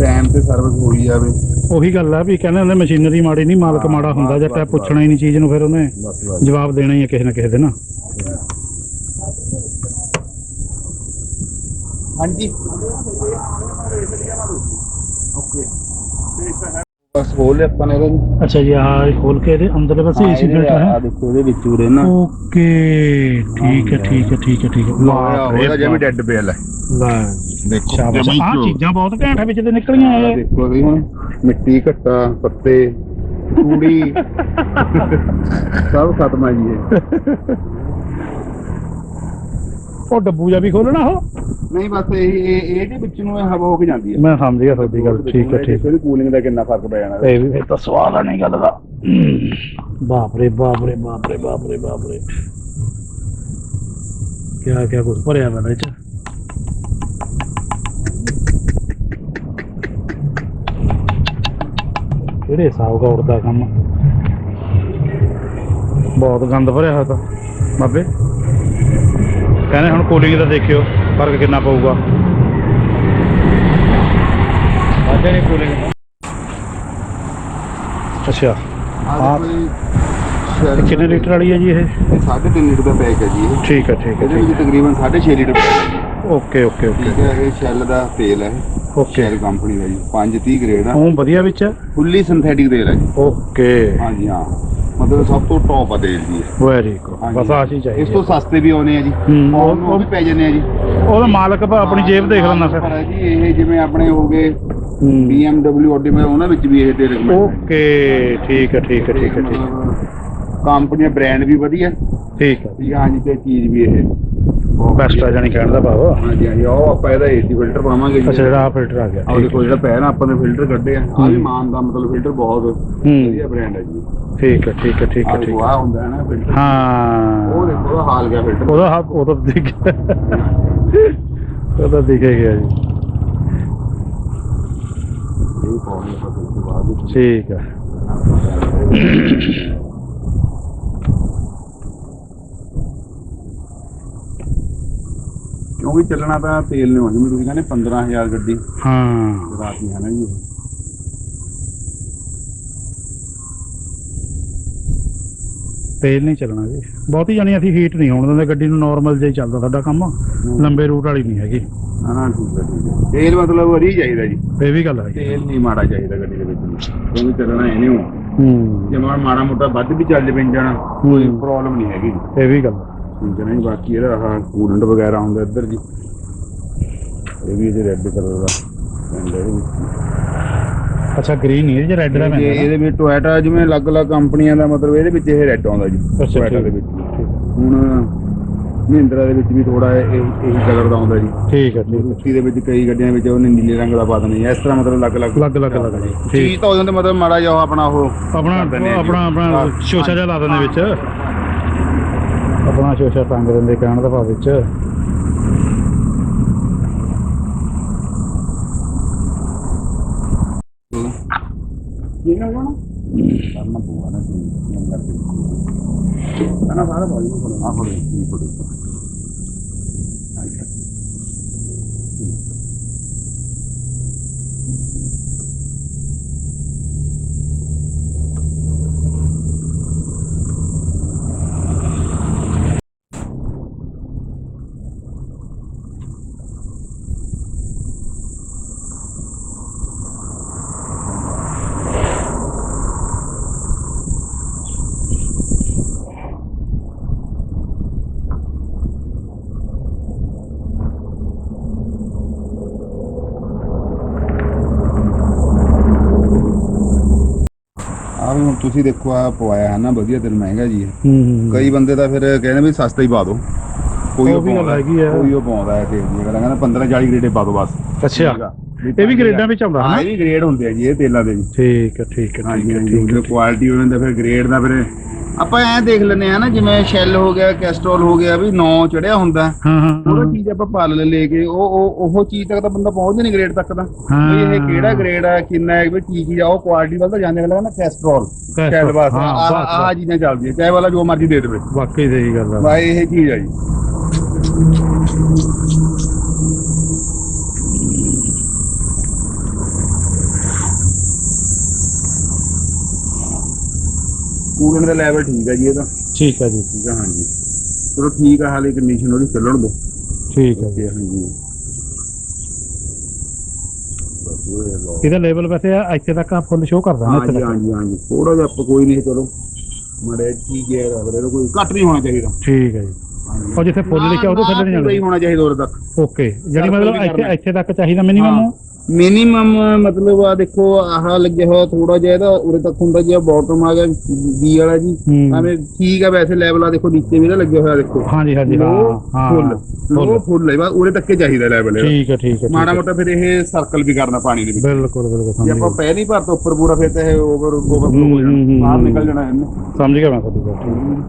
ਟਾਈਮ ਤੇ ਸਰਵਿਸ ਹੋਈ ਜਾਵੇ। ਉਹੀ ਗੱਲ ਆ ਵੀ ਕਹਿੰਦੇ ਹੁੰਦੇ ਮਸ਼ੀਨਰੀ ਮਾੜੀ ਨਹੀਂ ਮਾਲਕ ਹਾਂ, ਮਾੜਾ ਹੁੰਦਾ ਬਸ, ਜੱਟ ਬਸ, ਪੁੱਛਣਾ ਹੀ ਨਹੀਂ ਚੀਜ਼ ਨੂੰ ਫਿਰ ਉਹਨੇ ਬਸ ਬਸ। ਜਵਾਬ ਦੇਣਾ ਹੀ ਹੈ ਕਿਸੇ ਨਾ ਕਿਸੇ ਦੇ ਨਾ। ਹਾਂਜੀ। ਓਕੇ ਬਸ ਖੋਲ ਲਿਆ ਆਪਾਂ ਨੇ ਇਹਦਾ ਜੀ ਅੱਛਾ ਜੀ ਆਹ ਖੋਲ ਕੇ ਇਹਦੇ ਅੰਦਰਲੇ ਪਾਸੇ ਏਸੀ ਇਹਦੇ ਫਿਲਟਰ ਆ ਹੈ ਦੇਖੋ ਇਹਦੇ ਵਿੱਚ ਉਰੇ ਨਾ। ਓਕੇ ਠੀਕ ਹੈ ਠੀਕ ਹੈ ਠੀਕ ਹੈ ਠੀਕ ਹੈ। ਲੋਇਆ ਉਹਦਾ ਜਿਵੇਂ ਡੈੱਡ ਪਿਆ ਲੈ। ਲੈ ਦੇਖੋ। ਸ਼ਾਬਾਸ਼। ਜਮਾਂ ਹੀ ਆਹ ਘਿਓ। ਚੀਜ਼ਾਂ ਬਹੁਤ ਘੈਂਟ ਆ ਵਿੱਚ ਤੇ ਨਿਕਲੀਆਂ ਆਹ ਇਹ ਦੇਖੋ ਵੀ ਹੁਣ ਮਿੱਟੀ ਘੱਟਾ ਪੱਤੇ ਕੂੜੀ ਸਭ ਖਤਮ ਆ ਜੀ ਇਹ। ਉਹ ਡੱਬੂ ਜਿਹਾ ਵੀ ਖੋਲਣਾ ਉਹ? ਨਹੀਂ ਬਸ ਇਹ ਇਹ ਇਹਦੇ ਵਿੱਚ ਨੂੰ ਹਵਾ ਹੋ ਕੇ ਜਾਂਦੀ ਹੈ ਮੈਂ ਸਮਝ ਗਿਆ ਤੁਹਾਡੀ ਗੱਲ ਠੀਕ ਹੈ ਠੀਕ। ਹੈ ਇਹਦੀ ਕੂਲਿੰਗ ਦਾ ਕਿੰਨਾ ਫ਼ਰਕ ਪੈ ਜਾਣਾ। ਇਹ ਵੀ ਫਿਰ ਤਾਂ ਸਵਾਲ ਆ ਨਹੀਂ ਗੱਲ ਦਾ। ਬਾਪ ਰੇ ਬਾਪ ਰੇ ਬਾਪ ਰੇ ਬਾਪ ਰੇ ਬਾਪ ਰੇ ਕਿਆ ਕਿਆ ਕੁਝ ਭਰਿਆ ਮੈਂ ਇਹ ਚ? ਕਿਹੜੇ ਹਿਸਾਬ ਦਾ ਉੜਦਾ ਕੰਮ? ਬਹੁਤ ਗੰਦ ਭਰਿਆ ਹੋਇਆ ਤਾਂ। ਬਾਬੇ। ਕਹਿੰਦੇ ਹੁਣ ਕੂਲਿੰਗ ਦਾ ਦੇਖਿਓ ਫ਼ਰਕ ਕਿੰਨਾ ਪਊਗਾ। ਵਾਜੇ ਨਹੀਂ ਕੂਲਿੰਗ ਅੱਛਾ। ਜੀ, ਇਹ ਕਿੰਨੇ ਲੀਟਰ ਵਾਲੀ ਹੈ ਜੀ ਇਹ? ਇਹ 3.5 ਲੀਟਰ ਦਾ ਪੈਕ ਹੈ ਜੀ ਇਹ। ਠੀਕ ਹੈ ਠੀਕ ਹੈ ਇਹਦੇ ਵਿੱਚ ਤਕਰੀਬਨ 6.5 ਲੀਟਰ ਹੈ। Okay okay okay. ਠੀਕ ਹੈ ਇਹ ਸ਼ੈਲ ਦਾ ਤੇਲ ਹੈ। ਓਕੇ। ਸ਼ੈਲ ਕੰਪਨੀ ਦਾ ਜੀ। 530 ਗ੍ਰੇਡ ਆ। ਉਹ ਵਧੀਆ ਵਿੱਚ ਹੈ? ਫੁੱਲੀ ਸਿੰਥੈਟਿਕ ਤੇਲ ਹੈ ਜੀ। ਓਕੇ। ਹਾਂਜੀ ਹਾਂ। ਮਤਲਬ ਸਭ ਤੋਂ ਟੌਪ ਆ ਤੇਲ ਜੀ। Very good. ਬਸ ਆ ਚੀਜ਼ ਇਸ ਚਾਹੀਦੀ ਤੋਂ ਹੈ। ਸਸਤੇ ਵੀ ਆਉਨੇ ਆ ਜੀ। ਹੂੰ, ਉਹ- ਵੀ ਪੈ ਜਾਂਦੇ ਆ ਜੀ। ਉਹਦਾ ਮਾਲਕ ਤਾਂ ਆਪਣੀ ਜੇਬ ਦੇਖ ਲੈਂਦਾ ਫਿਰ। ਪਰ ਹੈ ਜੀ ਇਹ ਜਿਵੇਂ ਆਪਣੇ ਹੋ ਗਏ ਹੂੰ। BMW ਆਡੀ ਮੈਂ ਉਹਨਾਂ ਵਿੱਚ ਵੀ ਇਹ ਤੇਲ recommend ਹੈ। ਓਕੇ ਠੀਕ ਹੈ ਠੀਕ ਹੈ ਠੀਕ ਹੈ ਠੀਕ ਹੈ। ਮਤਲਬ ਕੰਪਨੀ ਬ੍ਰਾਂਡ ਵੀ ਵਧੀਆ। ਠੀਕ ਹੈ। ਠੀਕ ਹੈ ਹਾਂਜੀ ਤੇ ਚੀਜ਼ ਵੀ ਇਹ। ਬੈਸਟ ਆ। ਜਾਣੀ ਕਹਿਣ ਦਾ ਭਾਵ। ਹਾਂਜੀ ਹਾਂਜੀ ਉਹ ਆਪਾਂ ਇਹਦਾ ਏਸੀ ਫਿਲਟਰ ਪਾਵਾਂਗੇ ਜੀ। ਅੱਛਾ ਜਿਹੜਾ ਆ ਫਿਲਟਰ ਆ ਗਿਆ। ਆਹ ਦੇਖੋ ਜਿਹੜਾ ਪੈਰ ਆਪਾਂ ਨੇ ਫਿਲਟਰ ਕੱਢੇ ਆ ਆਹ ਵੀ ਮਾਨ ਦਾ ਮਤਲਬ ਫਿਲਟਰ ਬਹੁਤ ਹੂੰ। ਵਧੀਆ ਬ੍ਰਾਂਡ ਹੈ ਜੀ। ਠੀਕ ਹੈ ਠੀਕ ਹੈ ਠੀਕ ਹੈ ਠੀਕ ਹੈ। ਹੁੰਦਾ ਹੈ ਨਾ ਫਿਲਟਰ ਹਾਂ। ਉਹ ਦੇਖੋ ਉਹਦਾ ਹਾਲ ਗਿਆ ਫਿਲਟਰ ਉਹਦਾ ਹੱਥ ਉਹ ਤਾਂ ਦਿਖ ਉਹ ਤਾਂ ਦਿਖੇ ਗਿਆ ਜੀ। ਇਹ ਪਾਉਣੇ ਆਪਾਂ ਫਿਰ ਤੋਂ ਬਾਅਦ ਵਿੱਚ। ਠੀਕ ਹੈ। ਕਿਉਂਕਿ ਚੱਲਣਾ ਤਾਂ ਤੇਲ ਨੇ ਹੋਣੀ ਜਿਵੇਂ ਤੁਸੀਂ ਕਹਿੰਦੇ 15000 ਗੱਡੀ। ਹਾਂ। ਰਾਤ ਦੀ ਹੈ ਨਾ ਜੀ ਇਹ। ਤੇਲ ਨਹੀਂ ਚੱਲਣਾ ਜੀ। ਬਹੁਤੀ ਜਾਣੀ ਅਸੀਂ ਹੀਟ ਨਹੀਂ ਹੋਣ ਦਿੰਦੇ ਗੱਡੀ ਨੂੰ ਨਾਰਮਲ ਜਿਹਾ ਹੀ ਚੱਲਦਾ ਸਾਡਾ ਕੰਮ। ਲੰਬੇ ਰੂਟ ਵਾਲੀ ਨਹੀਂ ਹੈਗੀ। ਠੀਕ ਹੈ ਠੀਕ ਹੈ। ਤੇਲ ਮਤਲਬ ਵਧੀਆ ਚਾਹੀਦਾ ਜੀ। ਇਹ ਵੀ ਗੱਲ ਹੈ ਤੇਲ ਨਹੀਂ ਮਾੜਾ ਚਾਹੀਦਾ ਗੱਡੀ ਦੇ ਵਿੱਚ। ਕਿਉਂਕਿ ਚੱਲਣਾ ਇਹਨੇ ਹੋ ਹੂੰ। ਜੇ ਮਾੜਾ ਮੋਟਾ ਵੱਧ ਵੀ ਚੱਲ ਜਵੇ ਇੰਜਣ ਕੋਈ ਪ੍ਰੋਬਲਮ ਨਹੀਂ ਹੈਗੀ ਇਹ ਵੀ ਗੱਲ ਹੈ। ਠੀਕ ਹੈ ਨਾ ਜੀ ਬਾਕੀ ਇਹਦਾ ਆਹ ਕੂਲੈਂਟ ਵਗੈਰਾ ਹੁੰਦਾ ਇੱਧਰ ਜੀ। ਇਹ ਵੀ ਇਹਦੇ ਰੈੱਡ ਕਲਰ ਦਾ। ਪੈਂਦਾ ਇਹਦੇ ਵਿੱਚ। ਅੱਛਾ ਗ੍ਰੀਨ ਨਹੀਂ ਇਹ ਰੈੱਡ ਦਾ ਪੈਂਦਾ ਨਾ? ਇਹਦੇ ਵਿੱਚ ਟੋਇਟਾ ਜਿਵੇਂ ਅਲੱਗ-ਅਲੱਗ ਕੰਪਨੀਆਂ ਦਾ ਮਤਲਬ ਇਹਦੇ ਵਿੱਚ ਇਹ ਰੈੱਡ ਆਉਂਦਾ ਜੀ ਅੱਛਾ, ਠੀਕ। ਦੇ ਵਿੱਚ। ਹੁਣ ਮਹਿੰਦਰਾ ਦੇ ਵਿੱਚ ਵੀ ਥੋੜਾ ਇਹ ਇਹੀ ਕਲਰ ਦਾ ਆਉਂਦਾ ਜੀ। ਠੀਕ ਹੈ ਠੀਕ ਹੈ। ਰੂਸੀ ਦੇ ਵਿੱਚ ਕਈ ਗੱਡੀਆਂ ਵਿੱਚ ਉਹਨੇ ਨੀਲੇ ਰੰਗ ਦਾ ਪਾ ਦੇਣੀ ਇਸ ਤਰ੍ਹਾਂ ਮਤਲਬ ਅਲੱਗ-ਅਲੱਗ ਅਲੱਗ। ਅਲੱਗ ਅਲੱਗ ਜੀ। ਠੀਕ। ਚੀਜ਼ ਤਾਂ ਮਤਲਬ ਮਾੜਾ ਜਿਹਾ ਉਹ ਆਪਣਾ ਉਹ ਆਪਣਾ ਕਰ ਦਿੰਦੇ ਆ ਜੀ। ਆਪਣਾ ਆਪਣਾ ਹਾਂ, ਸ਼ੋਸ਼ਾ ਜਿਹਾ ਲਾ ਦਿੰਦੇ ਵਿੱਚ। ਆਪਣਾ ਸ਼ੋਸ਼ਾ ਟੰਗ ਦਿੰਦੇ ਕਹਿਣ ਦਾ ਭਾਵ ਵਿੱਚ। ਇਹ ਨਾ ਜਾਣਾ ਕਰਨਾ ਪਊਗਾ ਨਾ ਜੀ ਨੰਬਰ ਤੇ ਨਾ ਸਾਰਾ ਬਾਜੀ ਨੂੰ ਆ ਫੜੋ ਇਹ ਫੜੋ ਅੱਛਾ ਆ ਵੀ ਹੁਣ ਤੁਸੀਂ ਦੇਖੋ ਆ ਪਵਾਇਆ ਹੈ ਨਾ ਵਧੀਆ ਤੇ ਮਹਿੰਗਾ ਜੀ। ਹੂੰ ਹੂੰ ਕਈ ਬੰਦੇ ਤਾਂ ਫਿਰ ਕਹਿੰਦੇ ਵੀ ਸਸਤਾ ਹੀ ਪਾ ਦਿਓ। ਕੋਈ ਉਹ ਵੀ ਗੱਲ ਹੈਗੀ ਆ। ਕੋਈ ਉਹ ਪਾਉਂਦਾ ਹੈ ਤੇ ਜੀ ਕਹਿੰਦਾ 15 40 ਗ੍ਰੇਡੇ ਪਾ ਦਿਓ ਬਸ। ਅੱਛਾ। ਇਹ ਵੀ ਗ੍ਰੇਡਾਂ ਵਿੱਚ ਆਉਂਦਾ ਹਾਂ ਹੈ ਇਹ ਵੀ ਗ੍ਰੇਡ ਹੁੰਦੇ ਆ ਜੀ ਇਹ ਤੇਲਾਂ ਦੇ ਠੀਕ ਹੈ ਠੀਕ ਹੈ ਠੀਕ ਹੈ ਠੀਕ ਹੈ ਕੁਆਲਿਟੀ ਉਹਨਾਂ ਦਾ ਫਿਰ ਗ੍ਰੇਡ ਦਾ ਫਿਰ ਆਪਾਂ ਐਂ ਦੇਖ ਲੈਨੇ ਆ ਨਾ ਜਿਵੇਂ ਸ਼ੈਲ ਹੋ ਗਿਆ ਕੈਸਟਰੋਲ ਹੋ ਗਿਆ ਵੀ 9 ਚੜਿਆ ਹੁੰਦਾ। ਹਾਂ ਹਾਂ ਉਹ ਹਾਂ। ਚੀਜ਼ ਆਪਾਂ ਪਾਲ ਲੈ ਕੇ ਉਹ ਉਹ ਉਹ ਚੀਜ਼ ਤੱਕ ਤਾਂ ਬੰਦਾ ਪਹੁੰਚ ਨਹੀਂ ਗ੍ਰੇਡ ਤੱਕ ਦਾ। ਵੀ ਇਹ ਕਿਹੜਾ ਗ੍ਰੇਡ ਆ ਕਿੰਨਾ ਹੈ ਵੀ ਕੀ ਚੀਜ਼ ਆ ਉਹ ਕੁਆਲਿਟੀ ਵੱਲ ਤਾਂ ਜਾਂਦੇ ਅਗਲਾ ਕਹਿੰਦਾ ਕੈਸਟਰੋਲ ਸ਼ੈਲ ਬਸ ਬਸ, ਆਹ ਚੀਜ਼ਾਂ ਚੱਲਦੀਆਂ ਚਾਹੇ ਵਾਲਾ ਜੋ ਮਰਜ਼ੀ ਦੇ ਦੇਵੇ। ਵਾਕਈ ਸਹੀ ਗੱਲ ਆ। ਬਾਈ ਇਹ ਚੀਜ਼ ਆ ਜੀ। ਕੂਲੈਂਟ ਦਾ ਲੈਵਲ ਠੀਕ ਹੈ ਜੀ ਇਹਦਾ ਠੀਕ ਹੈ ਜੀ। ਠੀਕ ਹੈ ਹਾਂਜੀ। ਚਲੋ ਠੀਕ ਆ ਹਾਲੇ ਕੰਡੀਸ਼ਨ ਉਹਦੀ ਚੱਲਣ ਦੋ। ਠੀਕ ਹੈ ਜੀ। ਹਾਂਜੀ। ਬਸ ਉਹ ਇਹ ਲਓ। ਇਹਦਾ ਲੈਵਲ ਵੈਸੇ ਆ ਇੱਥੇ ਤੱਕ ਆ ਫੁੱਲ ਸ਼ੋ ਕਰਦਾ ਨਾ ਇੱਥੇ ਹਾਂਜੀ ਤੱਕ। ਹਾਂਜੀ ਹਾਂਜੀ। ਥੋੜਾ ਜਿਹਾ ਆਪਾਂ ਕੋਈ ਨਹੀਂ ਚਲੋ। ਮੜੇ ਠੀਕ ਹੈ ਰੱਖਦੇ ਰਹੋ, ਕੋਈ ਘੱਟ ਨਹੀਂ ਹੋਣਾ ਚਾਹੀਦਾ। ਠੀਕ ਹੈ ਜੀ। ਹਾਂਜੀ। ਉਹ ਜਿੱਥੇ ਫੁੱਲ ਲਿਖਿਆ ਉਹਦੇ ਥੱਲੇ ਨਹੀਂ ਜਾਣਾ। ਹੋਣਾ ਚਾਹੀਦਾ ਉਰੇ ਤੱਕ। ਓਕੇ। ਜਿਹੜੀ ਮਤਲਬ ਇੱਥੇ। ਇੱਥੇ ਤੱਕ ਚਾਹੀਦਾ ਮਿਨੀਮਮ ਮਿਨੀਮਮ ਮਤਲਬ ਆ ਦੇਖੋ ਆਹ ਲੱਗਿਆ ਹੋਇਆ ਥੋੜਾ ਜਿਹਾ ਇਹਦਾ ਉਰੇ ਤੱਕ ਹੁੰਦਾ ਜਿਹਾ ਬਾਟਮ ਆ ਗਿਆ ਬੀ ਵਾਲਾ ਜੀ। ਹੂੰ। ਐਵੇਂ ਠੀਕ ਆ ਵੈਸੇ ਲੈਵਲ ਆ ਦੇਖੋ ਨੀਚੇ ਵੀ ਇਹਦਾ ਲੱਗਿਆ ਹੋਇਆ ਦੇਖੋ। ਹਾਂਜੀ ਹਾਂਜੀ ਹਾਂ ਹਾਂ ਫੁੱਲ ਲੋ ਫੁੱਲ ਹੈ ਬਸ ਉਰੇ ਤੱਕ ਹੀ ਚਾਹੀਦਾ ਲੈਵਲ ਇਹਦਾ। ਠੀਕ ਹੈ ਠੀਕ ਹੈ ਮਾੜਾ। ਮੋਟਾ ਫਿਰ ਇਹ ਸਰਕਲ ਵੀ ਕਰਨਾ ਪਾਣੀ ਦੇ ਵਿੱਚ। ਬਿਲਕੁਲ ਬਿਲਕੁਲ ਜੇ ਸਮਝ ਆਪਾਂ ਗਿਆ। ਪਹਿਲੀ ਵਾਰ ਤੋਂ ਉੱਪਰ ਪੂਰਾ ਫਿਰ ਤਾਂ ਇਹ ਓਵਰ ਓਵਰ ਹੋ ਹੂੰ, ਹੂੰ, ਜਾਣਾ ਹੂੰ, ਬਾਹਰ ਹੂੰ। ਨਿਕਲ ਜਾਣਾ ਇਹਨੇ। ਸਮਝ ਗਿਆ ਮੈਂ ਤੁਹਾਡੀ ਗੱਲ।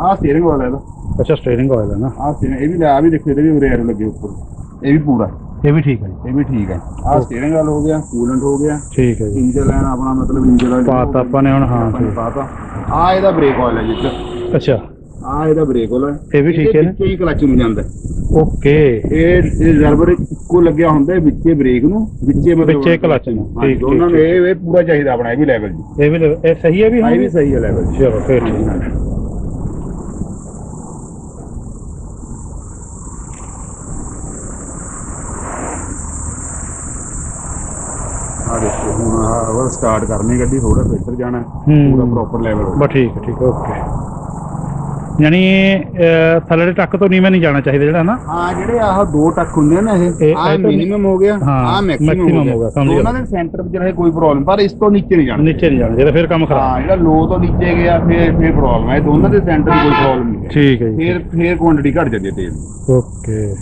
ਆਹ ਸਟੀਅਰਿੰਗ ਵਾਲਾ ਇਹਦਾ। ਅੱਛਾ ਸਟੀਅਰਿੰਗ ਆਇਲ ਹੈ ਨਾ। ਆਹ steering- ਇਹ ਵੀ ਆ ਵੀ ਦੇਖੋ ਇਹਦੇ ਵੀ ਉਰੇ ਐਰੋ ਲੱਗੇ ਉੱਪਰ। ਇਹ ਵੀ ਪੂਰਾ। ਇਹ ਵੀ ਠੀਕ ਹੈ ਜੀ। ਇਹ ਵੀ ਠੀਕ ਹੈ। ਆਹ ਸਟੀਅਰਿੰਗ ਵਾਲਾ ਹੋ ਗਿਆ ਕੂਲੈਂਟ ਹੋ ਗਿਆ। ਠੀਕ ਹੈ ਜੀ। ਇੰਜਨ ਲਾਈਨ ਆਪਣਾ ਮਤਲਬ ਇੰਜਨ ਵਾਲਾ ਪਾਤਾ ਆਪਾਂ ਨੇ ਹੁਣ ਹਾਂ ਠੀਕ। ਪਾਤਾ ਆ ਇਹਦਾ ਬ੍ਰੇਕ ਆਇਲ ਹੈ ਜਿੱਚ ਅੱਛਾ। ਆ ਇਹਦਾ ਬ੍ਰੇਕ ਆਇਲ ਹੈ। ਇਹ ਵੀ ਠੀਕ ਹੈ ਨਾ? ਵਿੱਚੇ ਹੀ ਕਲਚ ਨੂੰ ਜਾਂਦਾ ਹੈ। ਓਕੇ। ਇਹ ਰਿਜ਼ਰਵਰ ਇੱਕੋ ਲੱਗਿਆ ਹੁੰਦਾ ਹੈ ਵਿੱਚੇ ਬ੍ਰੇਕ ਨੂੰ ਵਿੱਚੇ ਮਤਲਬ ਵਿੱਚੇ clutch ਨੂੰ। ਹਾਂਜੀ, ਠੀਕ, ਦੋਨਾਂ ਠੀਕ, ਨੂੰ ਇਹ ਇਹ ਪੂਰਾ ਚਾਹੀਦਾ ਆਪਣਾ ਇਹ ਵੀ ਲੈਵਲ ਜੀ। ਇਹ ਵੀ ਇਹ ਸਹੀ ਹੈ ਵੀ ਇਹ ਹੁਣ ਵੀ ਸਹੀ ਹੈ ਲੈਵਲ ਚਲੋ ਫਿਰ ਠੀਕ। ਹੈ ਆ ਦੇਖੋ ਆਹ ਸਟਾਰਟ ਕਰਨੀ ਗੱਡੀ ਥੋੜਾ ਫਿਲਟਰ ਜਾਣਾ। ਪੂਰਾ ਪ੍ਰੋਪਰ ਲੈਵਲ ਬਸ ਠੀਕ ਠੀਕ ਓਕੇ ਯਾਨੀ ਅਹ, ਥੱਲੇ ਦੇ ਟੱਕ ਤੋਂ ਨੀਵੇਂ ਨਹੀਂ ਜਾਣਾ ਚਾਹੀਦਾ ਜਿਹੜਾ ਨਾ ਹਾਂ ਜਿਹੜੇ ਆਹ ਦੋ ਟੱਕ ਹੁੰਦੇ ਆ ਨਾ ਇਹ ਤਾਂ ਮਿਨੀਮਮ ਹੋ ਗਿਆ ਹਾਂ, ਆਹ ਮੈਕਸਿਮਮ ਹੋ ਗਿਆ, ਸਮਝ। ਦੋਨਾਂ ਦੇ ਸੈਂਟਰ ਵਿੱਚ ਰਹੇ ਕੋਈ ਪ੍ਰੋਬਲਮ ਪਰ ਇਸ ਤੋਂ ਨੀਚੇ ਨਹੀਂ ਜਾਣਾ। ਨੀਚੇ ਨਹੀਂ ਜਾਣਾ ਚਾਹੀਦਾ ਫਿਰ ਕੰਮ ਖਰਾਬ। ਹਾਂ ਜਿਹੜਾ ਲੋ ਤੋਂ ਨੀਚੇ ਗਿਆ ਫਿਰ ਫਿਰ ਪ੍ਰੋਬਲਮ ਹੈ ਦੋਨਾਂ ਦੇ ਸੈਂਟਰ ਕੋਈ ਪ੍ਰੋਬਲਮ ਨਹੀਂ ਠੀਕ ਹੈ ਜੀ। ਫਿਰ ਫਿਰ ਕੁਆਂਟੀਟੀ ਘਟ ਜਾਂਦੀ ਹੈ ਤੇਲ। ਓਕੇ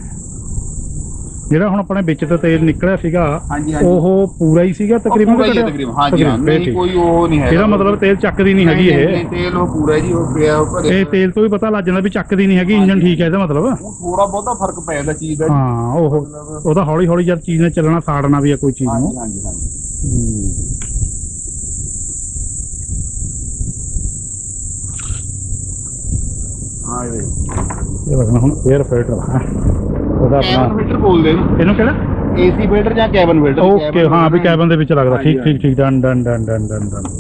ਜਿਹੜਾ ਹੁਣ ਆਪਣੇ ਵਿੱਚ ਤੋਂ ਤੇਲ ਨਿਕਲਿਆ ਸੀਗਾ ਹਾਂਜੀ ਹਾਂਜੀ। ਉਹ ਪੂਰਾ ਹੀ ਸੀਗਾ ਤਕਰੀਬਨ ਪੂਰਾ ਹੀ ਹੈ ਘਟਿਆ? ਤਕਰੀਬਨ ਹਾਂਜੀ ਹਾਂ ਫਿਰ ਨਹੀਂ ਠੀਕ। ਕੋਈ ਉਹ ਨਹੀਂ ਹੈ ਇਹਦਾ ਮਤਲਬ ਤੇਲ ਚੱਕਦੀ ਨਹੀਂ ਹੈਗੀ ਇਹ। ਤੇਲ ਉਹ ਪੂਰਾ ਜੀ ਉਹ ਪਿਆ ਉਹ ਭਰੇ ਇਹ ਤੇਲ ਤੋਂ ਵੀ ਪਤਾ ਲੱਗ ਜਾਂਦਾ ਵੀ ਚੱਕਦੀ ਨਹੀਂ ਹੈਗੀ ਇੰਜਨ ਠੀਕ ਹੈ ਇਹਦਾ ਮਤਲਬ। ਥੋੜਾ ਬਹੁਤਾ ਫ਼ਰਕ ਪੈ ਜਾਂਦਾ ਚੀਜ਼ ਦਾ। ਜੀ। ਹਾਂ ਉਹ ਉਹਦਾ ਹੌਲੀ ਹੌਲੀ ਜਦ ਚੀਜ਼ ਨੇ ਚੱਲਣਾ ਸਾੜਨਾ ਵੀ ਆ ਕੋਈ ਚੀਜ਼ ਨੂੰ। ਹਾਂਜੀ ਹਾਂਜੀ ਹਾਂਜੀ। ਹਾਂ। ਇਹ ਇਹ ਵਗਣਾ ਹੁਣ 에ਅਰ ਫਿਲਟਰ ਹੈ ਉਹਦਾ ਆਪਣਾ। ਫਿਲਟਰ ਬੋਲਦੇ ਨੇ ਇਹਨੂੰ ਕਿਹੜਾ? ਏਸੀ ਫਿਲਟਰ ਜਾਂ ਕੈਬਨ ਫਿਲਟਰ ਓਕੇ ਹਾਂ ਵੀ ਕੈਬਨ ਦੇ ਵਿੱਚ ਲੱਗਦਾ। ਠੀਕ ਠੀਕ ਠੀਕ done done done done done done.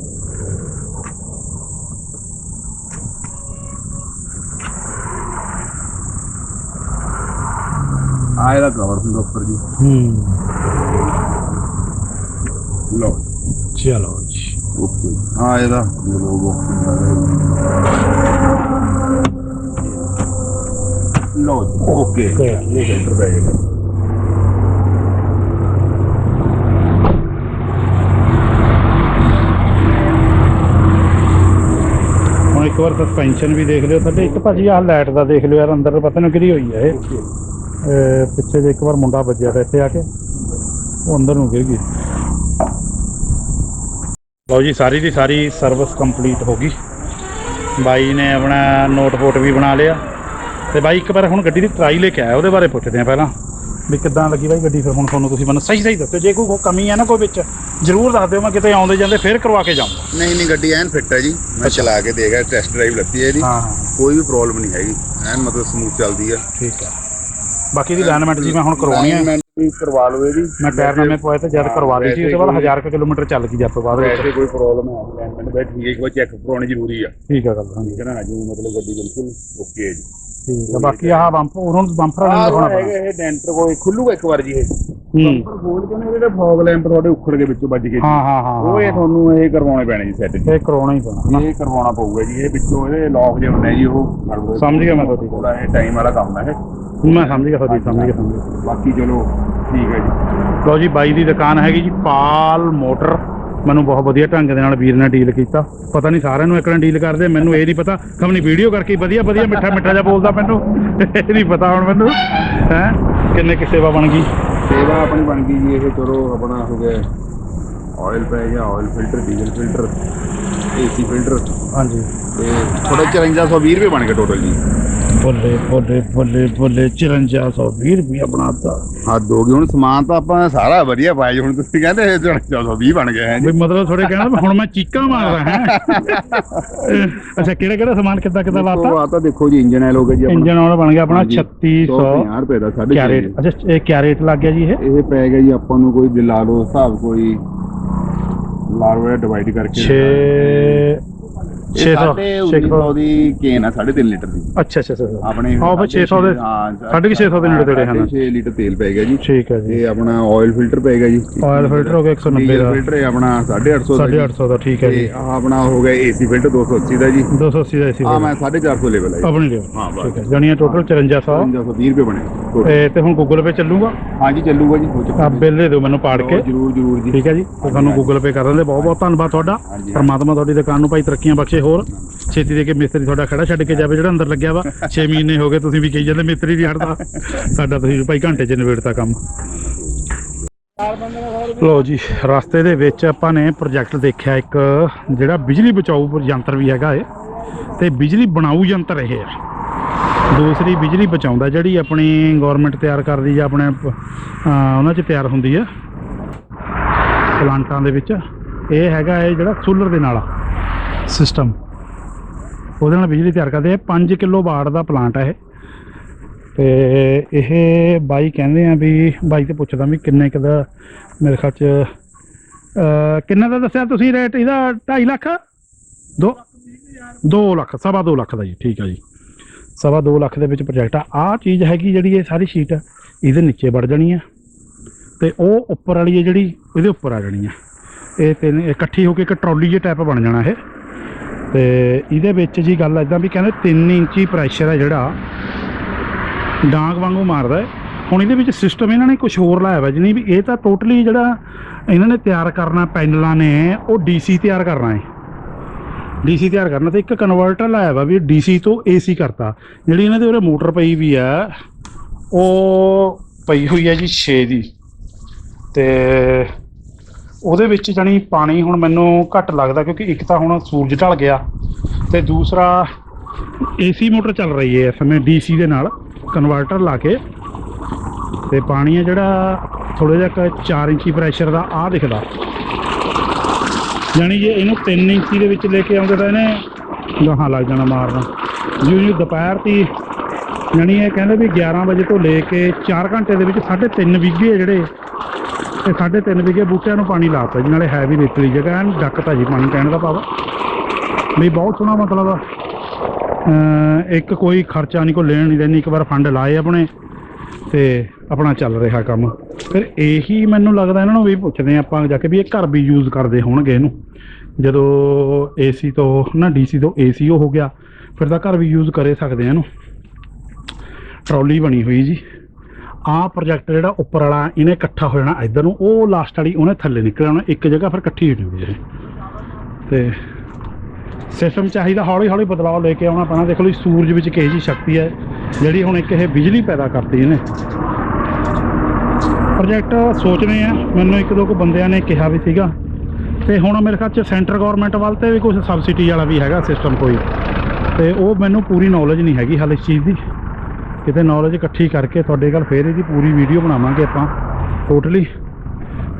ਆ ਇਹਦਾ ਕਵਰ ਹੁੰਦਾ ਉੱਪਰ ਜੀ। ਹੂੰ। ਲਓ। ਚਲੋ ਜੀ। ਓਕੇ ਹਾਂ ਇਹਦਾ। ਲੋਗੋ लो ओके ठीक है इधर बैठेगा ਇੱਕ ਵਾਰ ਸਸਪੈਂਸ਼ਨ ਵੀ ਦੇਖ ਲਿਓ ਸਾਡੇ। ਇੱਕ ਭਾਜੀ ਆਹ ਲਾਈਟ ਦਾ ਦੇਖ ਲਿਓ ਯਾਰ ਅੰਦਰ ਪਤਾ ਨਹੀਂ ਕਿਹਦੀ ਹੋਈ ਹੈ ਇਹ। ਪਿੱਛੇ ਜੇ ਇੱਕ ਵਾਰ ਮੁੰਡਾ ਵੱਜਿਆ ਤਾਂ ਇੱਥੇ ਆ ਕੇ। ਉਹ ਅੰਦਰ ਨੂੰ ਗਿਰ ਗਈ। ਲਓ ਜੀ ਸਾਰੀ ਦੀ ਸਾਰੀ ਸਰਵਿਸ ਕੰਪਲੀਟ ਹੋ ਗਈ। ਬਾਈ ਨੇ ਆਪਣਾ ਨੋਟ ਫੋਟ ਵੀ ਬਣਾ ਲਿਆ। ਤੇ ਬਾਈ ਇੱਕ ਵਾਰ ਹੁਣ ਗੱਡੀ ਦੀ ਟਰਾਈ ਲੈ ਕੇ ਆਇਆ ਉਹਦੇ ਬਾਰੇ ਪੁੱਛਦੇ ਆ ਪਹਿਲਾਂ। ਵੀ ਕਿੱਦਾਂ ਲੱਗੀ ਬਾਈ ਗੱਡੀ ਫਿਰ ਹੁਣ ਤੁਹਾਨੂੰ ਤੁਸੀਂ ਮੈਨੂੰ ਸਹੀ ਸਹੀ ਦੱਸੋ ਜੇ ਕੋਈ ਕਮੀ ਹੈ ਨਾ ਕੋਈ ਵਿੱਚ ਜ਼ਰੂਰ ਦੱਸ ਦਿਓ ਮੈਂ ਕਿਤੇ ਆਉਂਦੇ ਜਾਂਦੇ ਫਿਰ ਕਰਵਾ ਕੇ ਜਾਊਂਗਾ। ਨਹੀਂ ਨਹੀਂ ਗੱਡੀ ਐਨ ਫਿੱਟ ਹੈ ਜੀ। ਮੈਂ ਚਲਾ ਕੇ ਦੇਖਿਆ ਟੈਸਟ ਡਰਾਈਵ ਲੱਤੀ ਹੈ ਇਹਦੀ। ਹਾਂ ਹਾਂ। ਕੋਈ ਵੀ ਪ੍ਰੋਬਲਮ ਨਹੀਂ ਹੈਗੀ। ਐਨ ਮਤਲਬ ਸਮੂਥ ਚੱਲਦੀ ਆ। ਠੀਕ ਹੈ ਬਾਕੀ ਦੀ ਅਲਾਈਨਮੈਂਟ ਜੀ ਮੈਂ ਹੁਣ ਕਰਵਾਉਣੀ ਹੈ ਵੀ ਕਰਵਾ ਲਓ ਇਹਦੀ। ਮੈਂ ਟਾਇਰ ਨਵੇਂ ਪਵਾਏ ਤੇ ਜਦ ਹਾਂ, ਕਰਵਾ ਲਈ ਸੀ ਉਸ ਤੋਂ ਬਾਅਦ ਵੈਸੇ 1000 ਕੁ ਕਿਲੋਮੀਟਰ ਚੱਲ ਗਈ ਜਦ ਤੋਂ ਬਾਅਦ ਵਿੱਚ। ਵੈਸੇ ਕੋਈ ਪ੍ਰੋਬਲਮ ਹੈ ਅਲਾਈਨਮੈਂਟ ਠੀਕ ਹੈ ਇੱਕ ਵਾਰ ਚੈੱਕ ਕਰਾਉਣੀ ਜ਼ਰੂਰੀ ਆ। ਠੀਕ ਹੈ ਗੱਲ ਹਾਂਜੀ। ਠੀਕ ਹੈ ਨਾ ਜੀ ਮਤਲਬ ਗੱਡੀ ਬਿਲਕੁਲ ਓਕੇ ਹੈ ਜੀ। ਠੀਕ ਹੈ ਬਾਕੀ ਆਹ ਬੰਪ ਉਹਨਾਂ ਨੂੰ ਬੰਪਰਾਂ ਨੂੰ ਦਿਖਾਉਣਾ ਹੈਗਾ ਪੈਣਾ। ਇਹ ਡੈਂਟਰ ਕੋਈ ਖੁੱਲੂਗਾ ਇੱਕ ਵਾਰ ਜੀ ਇਹ। ਹੂੰ। ਪਰ ਖੋਲ ਕੇ ਨਾ ਜਿਹੜੇ ਫੌਗ ਲੈਂਪ ਤੁਹਾਡੇ ਉਖੜ ਕੇ ਵਿੱਚੋਂ ਵੱਜ ਗਏ ਹਾਂ ਹਾਂ ਹਾਂ ਉਹ ਇਹ ਹਾਂ। ਤੁਹਾਨੂੰ ਇਹ ਕਰਵਾਉਣੇ ਪੈਣੇ ਜੀ ਸੈੱਟ ਜੀ। ਇਹ ਕਰਾਉਣਾ ਹੀ ਪੈਣਾ ਇਹ ਕਰਵਾਉਣਾ ਪਊਗਾ ਜੀ ਇਹ ਵਿੱਚੋਂ ਇਹਦੇ ਲੌਕ ਜੇ ਹੁੰਦੇ ਆ ਜੀ ਉਹ। ਸਮਝ ਗਿਆ ਮੈਂ ਤੁਹਾਡੀ। ਥੋੜਾ ਇਹ ਟਾਈਮ ਵਾਲਾ ਕੰਮ ਹੈ ਇਹ। ਮੈਂ ਸਮਝ ਗਿਆ ਤੁਹਾਡੀ ਸਮਝ ਗਿਆ ਸਮਝ ਗਿਆ। ਬਾਕੀ ਚਲੋ ਠੀਕ ਹੈ ਜੀ ਬਾਈ ਦੀ ਦੁਕਾਨ ਹੈਗੀ ਜੀ ਪਾਲ ਮੋਟਰ। ਮੈਨੂੰ ਬਹੁਤ ਵਧੀਆ ਢੰਗ ਦੇ ਨਾਲ ਵੀਰ ਨੇ ਡੀਲ ਕੀਤਾ। ਪਤਾ ਨਹੀਂ ਸਾਰਿਆਂ ਨੂੰ ਇੱਕ ਨਾਲ ਡੀਲ ਕਰਦੇ, ਮੈਨੂੰ ਇਹ ਨਹੀਂ ਪਤਾ। ਖਮਣੀ ਵੀਡੀਓ ਕਰਕੇ ਵਧੀਆ ਵਧੀਆ ਮਿੱਠਾ ਮਿੱਠਾ ਜਿਹਾ ਬੋਲਦਾ ਮੈਨੂੰ। ਇਹ ਨਹੀਂ ਪਤਾ ਹੁਣ ਮੈਨੂੰ। ਹੈ? ਕਿੰਨੇ ਕਿ ਸੇਵਾ ਬਣ ਗਈ? ਸੇਵਾ ਆਪਣੀ ਬਣ ਗਈ ਜੀ, ਇਹ ਚਲੋ ਆਪਣਾ ਹੋ ਗਿਆ। ਆਇਲ ਪੈ ਗਿਆ oil filter diesel filter AC filter ਹਾਂਜੀ। ਤੇ ਥੋੜਾ 5420 ਰੁਪਏ ਬਣ ਗਏ ਟੋਟਲ ਜੀ। ਬੱਲੇ ਬੱਲੇ ਬੱਲੇ ਬੱਲੇ 5420 ਰੁਪਇਆ ਬਣਾਤਾ। ਹੱਦ ਹੋ ਗਈ ਹੁਣ ਸਮਾਨ ਤਾਂ ਆਪਾਂ ਸਾਰਾ ਵਧੀਆ ਪਾਇਆ ਜੀ ਹੁਣ ਤੁਸੀਂ ਕਹਿੰਦੇ ਇਹ 5420 ਬਣ ਗਿਆ ਹੈ ਜੀ। ਵੀ ਮਤਲਬ ਥੋੜੇ ਕਹਿਣਾ ਹੁਣ ਮੈਂ ਚੀਕਾਂ ਮਾਰਦਾ ਹਾਂ। ਅੱਛਾ ਕਿਹੜਾ ਕਿਹੜਾ ਸਮਾਨ ਕਿੱਦਾਂ ਕਿੱਦਾਂ ਲਾਤਾ? ਆ ਤਾਂ ਦੇਖੋ ਜੀ ਇੰਜਨ ਆਇਲ ਹੋ ਗਿਆ ਜੀ ਆਪਣਾ। ਇੰਜਨ ਆਇਲ ਬਣ ਗਿਆ ਆਪਣਾ ਹਾਂਜੀ। 3600 150 ਰੁਪਏ ਦਾ ਸਾਢੇ ਕਿਆ ਛੇ। ਰੇਟ ਅੱਛਾ ਇਹ ਕਿਆ ਰੇਟ ਲੱਗ ਗਿਆ ਜੀ ਇਹ? ਇਹ ਪੈ ਗਿਆ ਜੀ ਆਪਾਂ ਨੂੰ ਕੋਈ ਲਾ ਲਓ ਹਿਸਾਬ ਕੋਈ। ਲਾ ਡਿਵਾਈਡ ਕਰਕੇ 6 ਇਹ 600 ਸਾਢੇ 1900 ਦੀ ਕੇਨ ਆ 3.5 ਲੀਟਰ ਦੀ। ਅੱਛਾ ਅੱਛਾ ਅੱਛਾ ਆਪਣੇ ਆਹ ਫਿਰ 600 ਦੇ ਸਾਢੇ ਕੁ 600 ਦੇ ਨੇੜੇ ਤੇੜੇ ਹਨ। 6 ਲੀਟਰ ਤੇਲ ਪੈ ਗਿਆ ਜੀ। ਠੀਕ ਹੈ ਜੀ। ਇਹ ਆਪਣਾ ਆਇਲ ਫਿਲਟਰ ਪੈ ਗਿਆ ਜੀ। ਆਇਲ ਫਿਲਟਰ ਹੋ ਗਿਆ 190 ਡੀਜ਼ਲ ਦਾ। ਫਿਲਟਰ ਇਹ ਆਪਣਾ 850 ਦਾ ਜੀ। 850 ਦਾ ਠੀਕ ਹੈ ਜੀ। ਤੇ ਆਹ ਆਪਣਾ ਹੋ ਗਿਆ ਏਸੀ ਫਿਲਟਰ 280 ਦਾ ਜੀ। 280 ਦਾ ਏਸੀ ਆ ਮੈਂ 450 ਲੈਵਲ ਹੈ ਜੀ। ਆਪਣੀ ਲਿਓ ਹਾਂ, ਬਸ। ਠੀਕ ਹੈ। ਜਾਨੀਆਂ ਟੋਟਲ 5400 5520 ਰੁਪਏ ਬਣੇ। total। ਤੇ ਤੇ ਹੁਣ ਗੂਗਲ ਪੇ ਚੱਲੂਗਾ? ਚੱਲੂਗਾ ਜੀ। ਆ ਬਿੱਲ ਦੇ ਦਿਓ ਮੈਨੂੰ ਪਾੜ ਕੇ। ਜਰੂਰ ਜਰੂਰ ਜੀ। ਠੀਕ ਹੈ ਜੀ। ਤੇ ਤੁਹਾਨੂੰ ਗੂਗਲ ਪੇ ਕਰ ਦਿੰਦੇ। ਬਹੁਤ ਬਹੁਤ ਧੰਨਵਾਦ ਤੁਹਾਡਾ। ਪਰਮਾਤਮਾ ਤੁਹਾਡੀ ਦੁਕਾਨ ਨੂੰ ਭਾਈ ਤਰੱਕੀਆਂ ਬਖਸ਼ੇ। ਹੋਰ ਛੇਤੀ ਦੇ ਕੇ ਮਿਸਤਰੀ ਤੁਹਾਡਾ ਖੜਾ ਛੱਡ ਕੇ ਜਾਵੇ, ਜਿਹੜਾ ਅੰਦਰ ਲੱਗਿਆ ਵਾ 6 ਮਹੀਨੇ ਹੋ ਗਏ ਤੁਸੀਂ ਵੀ ਕਹੀ ਜਾਂਦੇ ਮਿਸਤਰੀ ਨਹੀਂ ਹਟਦਾ। ਸਾਡਾ ਤੁਸੀਂ ਭਾਈ ਘੰਟੇ 'ਚ ਨਿਬੇੜਤਾ ਕੰਮ। ਲੋ ਜੀ, ਰਸਤੇ ਦੇ ਵਿੱਚ ਆਪਾਂ ਨੇ ਪ੍ਰੋਜੈਕਟ ਦੇਖਿਆ ਇੱਕ, ਜਿਹੜਾ ਬਿਜਲੀ ਬਚਾਊ ਯੰਤਰ ਵੀ ਹੈਗਾ ਏ ਤੇ ਬਿਜਲੀ ਬਣਾਊ ਯੰਤਰ ਇਹ ਆ। ਦੂਸਰੀ ਬਿਜਲੀ ਬਚਾਉਂਦਾ, ਜਿਹੜੀ ਆਪਣੀ ਗਵਰਨਮੈਂਟ ਤਿਆਰ ਕਰਦੀ ਜਾਂ ਆਪਣੇ ਉਹਨਾਂ 'ਚ ਤਿਆਰ ਹੁੰਦੀ ਆ, ਪਲਾਂਟਾਂ ਦੇ ਵਿੱਚ, ਇਹ ਹੈਗਾ ਇਹ ਜਿਹੜਾ ਸੋਲਰ ਦੇ ਨਾਲ ਸਿਸਟਮ। ਉਹਦੇ ਨਾਲ ਬਿਜਲੀ ਤਿਆਰ ਕਰਦੇ ਆ। 5 ਕਿਲੋ ਵਾਟ ਦਾ ਪਲਾਂਟ ਹੈ ਇਹ। ਤੇ ਇਹ ਬਾਈ ਕਹਿੰਦੇ ਆ ਵੀ, ਬਾਈ ਤੇ ਪੁੱਛਦਾ ਵੀ ਕਿੰਨੇ ਕੁ ਦਾ ਮੇਰੇ ਖਿਆਲ ਚ, ਅਹ, ਕਿੰਨੇ ਦਾ ਦੱਸਿਆ ਤੁਸੀਂ ਰੇਟ ਇਹਦਾ 2.5 ਲੱਖ? 2 2 ਲੱਖ, ਸਵਾ 2 ਲੱਖ ਦਾ ਜੀ, ਠੀਕ ਆ ਜੀ। ਸਵਾ 2 ਲੱਖ ਦੇ ਵਿੱਚ ਪ੍ਰੋਜੈਕਟ ਆ। ਆਹ ਚੀਜ਼ ਹੈਗੀ ਜਿਹੜੀ ਇਹ ਸਾਰੀ ਸ਼ੀਟ ਇਹਦੇ ਨੀਚੇ ਵੜ ਜਾਣੀ ਆ। ਤੇ ਉਹ ਉੱਪਰ ਵਾਲੀ ਹੈ ਜਿਹੜੀ, ਇਹਦੇ ਉੱਪਰ ਆ ਜਾਣੀ ਆ। ਇਹ ਤਿੰਨ, ਇਕੱਠੀ ਹੋ ਕੇ ਇੱਕ ਟਰਾਲੀ ਜਿਹੇ ਟਾਈਪ ਬਣ ਜਾਣਾ ਇਹ। ਤੇ ਇਹਦੇ ਵਿੱਚ ਜੀ ਗੱਲ ਇਦਾਂ ਵੀ ਕਹਿੰਦੇ 3 ਇੰਚੀ ਪ੍ਰੈਸ਼ਰ ਹੈ ਜਿਹੜਾ। ਡਾਂਗ ਵਾਂਗੂ ਮਾਰਦਾ ਹੁਣ ਇਹਦੇ ਵਿੱਚ ਸਿਸਟਮ ਇਹਨਾਂ ਨੇ ਕੁਝ ਹੋਰ ਲਾਇਆ ਵਾ ਜਿਹਨੇ ਵੀ ਇਹ ਤਾਂ ਟੋਟਲੀ ਜਿਹੜਾ ਇਹਨਾਂ ਨੇ ਤਿਆਰ ਕਰਨਾ ਪੈਨਲਾਂ ਨੇ, ਉਹ ਡੀਸੀ ਤਿਆਰ ਕਰਨਾ ਹੈ। ਡੀਸੀ ਤਿਆਰ ਕਰਨਾ ਤੇ ਇੱਕ ਕਨਵਰਟਰ ਲਾਇਆ ਵਾ ਵੀ ਡੀਸੀ ਤੋਂ ਏਸੀ ਕਰਤਾ। ਜਿਹੜੀ ਇਹਨਾਂ ਦੇ ਉਰੇ ਮੋਟਰ ਪਈ ਵੀ ਆ, ਉਹ ਪਈ ਹੋਈ ਹੈ ਜੀ 6 ਦੀ। ਤੇ ਉਹਦੇ ਵਿੱਚ ਜਾਣੀ ਪਾਣੀ ਹੁਣ ਮੈਨੂੰ ਘੱਟ ਲੱਗਦਾ ਕਿਉਂਕਿ ਇੱਕ ਤਾਂ ਹੁਣ ਸੂਰਜ ਢਲ ਗਿਆ ਤੇ ਦੂਸਰਾ ਏਸੀ ਮੋਟਰ ਚੱਲ ਰਹੀ ਹੈ ਇਸ ਸਮੇਂ ਡੀਸੀ ਦੇ ਨਾਲ ਕਨਵਰਟਰ ਲਾ ਕੇ। ਤੇ ਪਾਣੀ ਹੈ ਜਿਹੜਾ ਥੋੜਾ ਜਿਹਾ 4 ਇੰਚੀ ਪ੍ਰੈਸ਼ਰ ਦਾ ਆ ਦਿਖਦਾ। ਯਾਨੀ ਜੇ ਇਹਨੂੰ 3 ਇੰਚੀ ਦੇ ਵਿੱਚ ਲੈ ਕੇ ਆਉਂਦੇ ਤਾਂ ਇਹਨੇ ਗਾਹਾਂ ਲੱਗ ਜਾਣਾ ਮਾਰਨਾ। ਜਿਉਂ ਜਿਉਂ ਦੁਪਹਿਰ ਦੀ ਯਾਨੀ ਇਹ ਕਹਿੰਦੇ ਵੀ 11 ਵਜੇ ਤੋਂ ਲੈ ਕੇ 4 ਘੰਟੇ ਦੇ ਵਿੱਚ 3.5 ਵਿਗੇ ਜਿਹੜੇ। ਤੇ 3.5 ਵਿਗੇ ਬੂਟਿਆਂ ਨੂੰ ਪਾਣੀ ਲਾਤਾ ਜੀ, ਨਾਲੇ ਹੈ ਵੀ ਰੇਤਲੀ ਜਗ੍ਹਾ, ਐਨ ਡੱਕਤਾ ਜੀ ਪਾਣੀ ਕਹਿਣ ਦਾ ਭਾਵ ਵੀ ਬਹੁਤ ਸੋਹਣਾ ਮਤਲਬ ਅਮ ਇੱਕ ਕੋਈ ਖਰਚਾ ਨਹੀਂ, ਕੋਈ ਲੈਣ ਨਹੀਂ ਦੇਣੀ, ਇੱਕ ਵਾਰ ਫੰਡ ਲਾਏ ਆਪਣੇ ਤੇ ਆਪਣਾ ਚੱਲ ਰਿਹਾ ਕੰਮ। ਫਿਰ ਇਹੀ ਮੈਨੂੰ ਲੱਗਦਾ ਇਹਨਾਂ ਨੂੰ ਵੀ ਪੁੱਛਦੇ ਹਾਂ ਆਪਾਂ ਜਾ ਕੇ ਵੀ ਇਹ ਘਰ ਵੀ ਯੂਜ਼ ਕਰਦੇ ਹੋਣਗੇ ਇਹਨੂੰ। ਜਦੋਂ ਏਸੀ ਤੋਂ ਨਾ ਡੀਸੀ ਤੋਂ ਏਸੀ ਉਹ ਹੋ ਗਿਆ, ਫਿਰ ਤਾਂ ਘਰ ਵੀ ਯੂਜ਼ ਕਰੇ ਸਕਦੇ ਆ ਇਹਨੂੰ। ਟਰਾਲੀ ਬਣੀ ਹੋਈ ਜੀ। ਆਹ ਪ੍ਰੋਜੈਕਟ ਜਿਹੜਾ ਉੱਪਰ ਵਾਲਾ ਇਹਨੇ ਇਕੱਠਾ ਹੋ ਜਾਣਾ ਇੱਧਰ ਨੂੰ, ਉਹ ਲਾਸਟ ਵਾਲੀ ਉਹਨੇ ਥੱਲੇ ਨਿਕਲ ਆਉਣਾ ਇੱਕ ਜਗ੍ਹਾ ਫਿਰ ਇਕੱਠੀ ਹੋ ਜੂਗੀ ਇਹ ਤੇ ਸਿਸਟਮ ਚਾਹੀਦਾ ਹੌਲੀ ਹੌਲੀ ਬਦਲਾਅ ਲੈ ਕੇ ਆਉਣਾ ਪੈਣਾ। ਦੇਖ ਲਓ ਸੂਰਜ ਵਿੱਚ ਕਿਹੋ ਜਿਹੀ ਸ਼ਕਤੀ ਹੈ, ਜਿਹੜੀ ਹੁਣ ਇੱਕ ਇਹ ਬਿਜਲੀ ਪੈਦਾ ਕਰਦੀ ਇਹਨੇ। ਪ੍ਰੋਜੈਕਟ ਸੋਚ ਰਹੇ ਆ, ਮੈਨੂੰ ਇੱਕ ਦੋ ਕੁ ਬੰਦਿਆਂ ਨੇ ਕਿਹਾ ਵੀ ਸੀਗਾ। ਤੇ ਹੁਣ ਮੇਰੇ ਖਿਆਲ ਚ ਸੈਂਟਰ ਗਵਰਨਮੈਂਟ ਵੱਲ ਤੇ ਵੀ ਕੁਝ ਸਬਸਿਡੀ ਵਾਲਾ ਵੀ ਹੈਗਾ ਸਿਸਟਮ ਕੋਈ। ਤੇ ਉਹ ਮੈਨੂੰ ਪੂਰੀ ਨੌਲੇਜ ਨਹੀਂ ਹੈਗੀ ਹਾਲੇ ਇਸ ਚੀਜ਼ ਦੀ। ਕਿਤੇ ਨੌਲੇਜ ਇਕੱਠੀ ਕਰਕੇ ਤੁਹਾਡੇ ਕੋਲ ਫੇਰ ਇਹਦੀ ਪੂਰੀ ਵੀਡੀਓ ਬਣਾਵਾਂਗੇ ਆਪਾਂ ਟੋਟਲੀ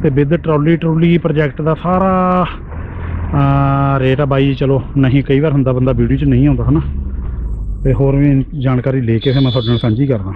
ਤੇ ਵਿਦ ਟਰਾਲੀ ਟਰੂਲੀ ਪ੍ਰੋਜੈਕਟ ਦਾ ਸਾਰਾ ਰੇਟ ਆ ਬਾਈ, ਚਲੋ, ਨਹੀਂ, ਕਈ ਵਾਰ ਹੁੰਦਾ ਬੰਦਾ ਵੀਡੀਓ 'ਚ ਨਹੀਂ ਆਉਂਦਾ, ਹਨਾ? ਤੇ ਹੋਰ ਵੀ ਜਾਣਕਾਰੀ ਲੈ ਕੇ ਫਿਰ ਮੈਂ ਤੁਹਾਡੇ ਨਾਲ ਸਾਂਝੀ ਕਰਦਾ।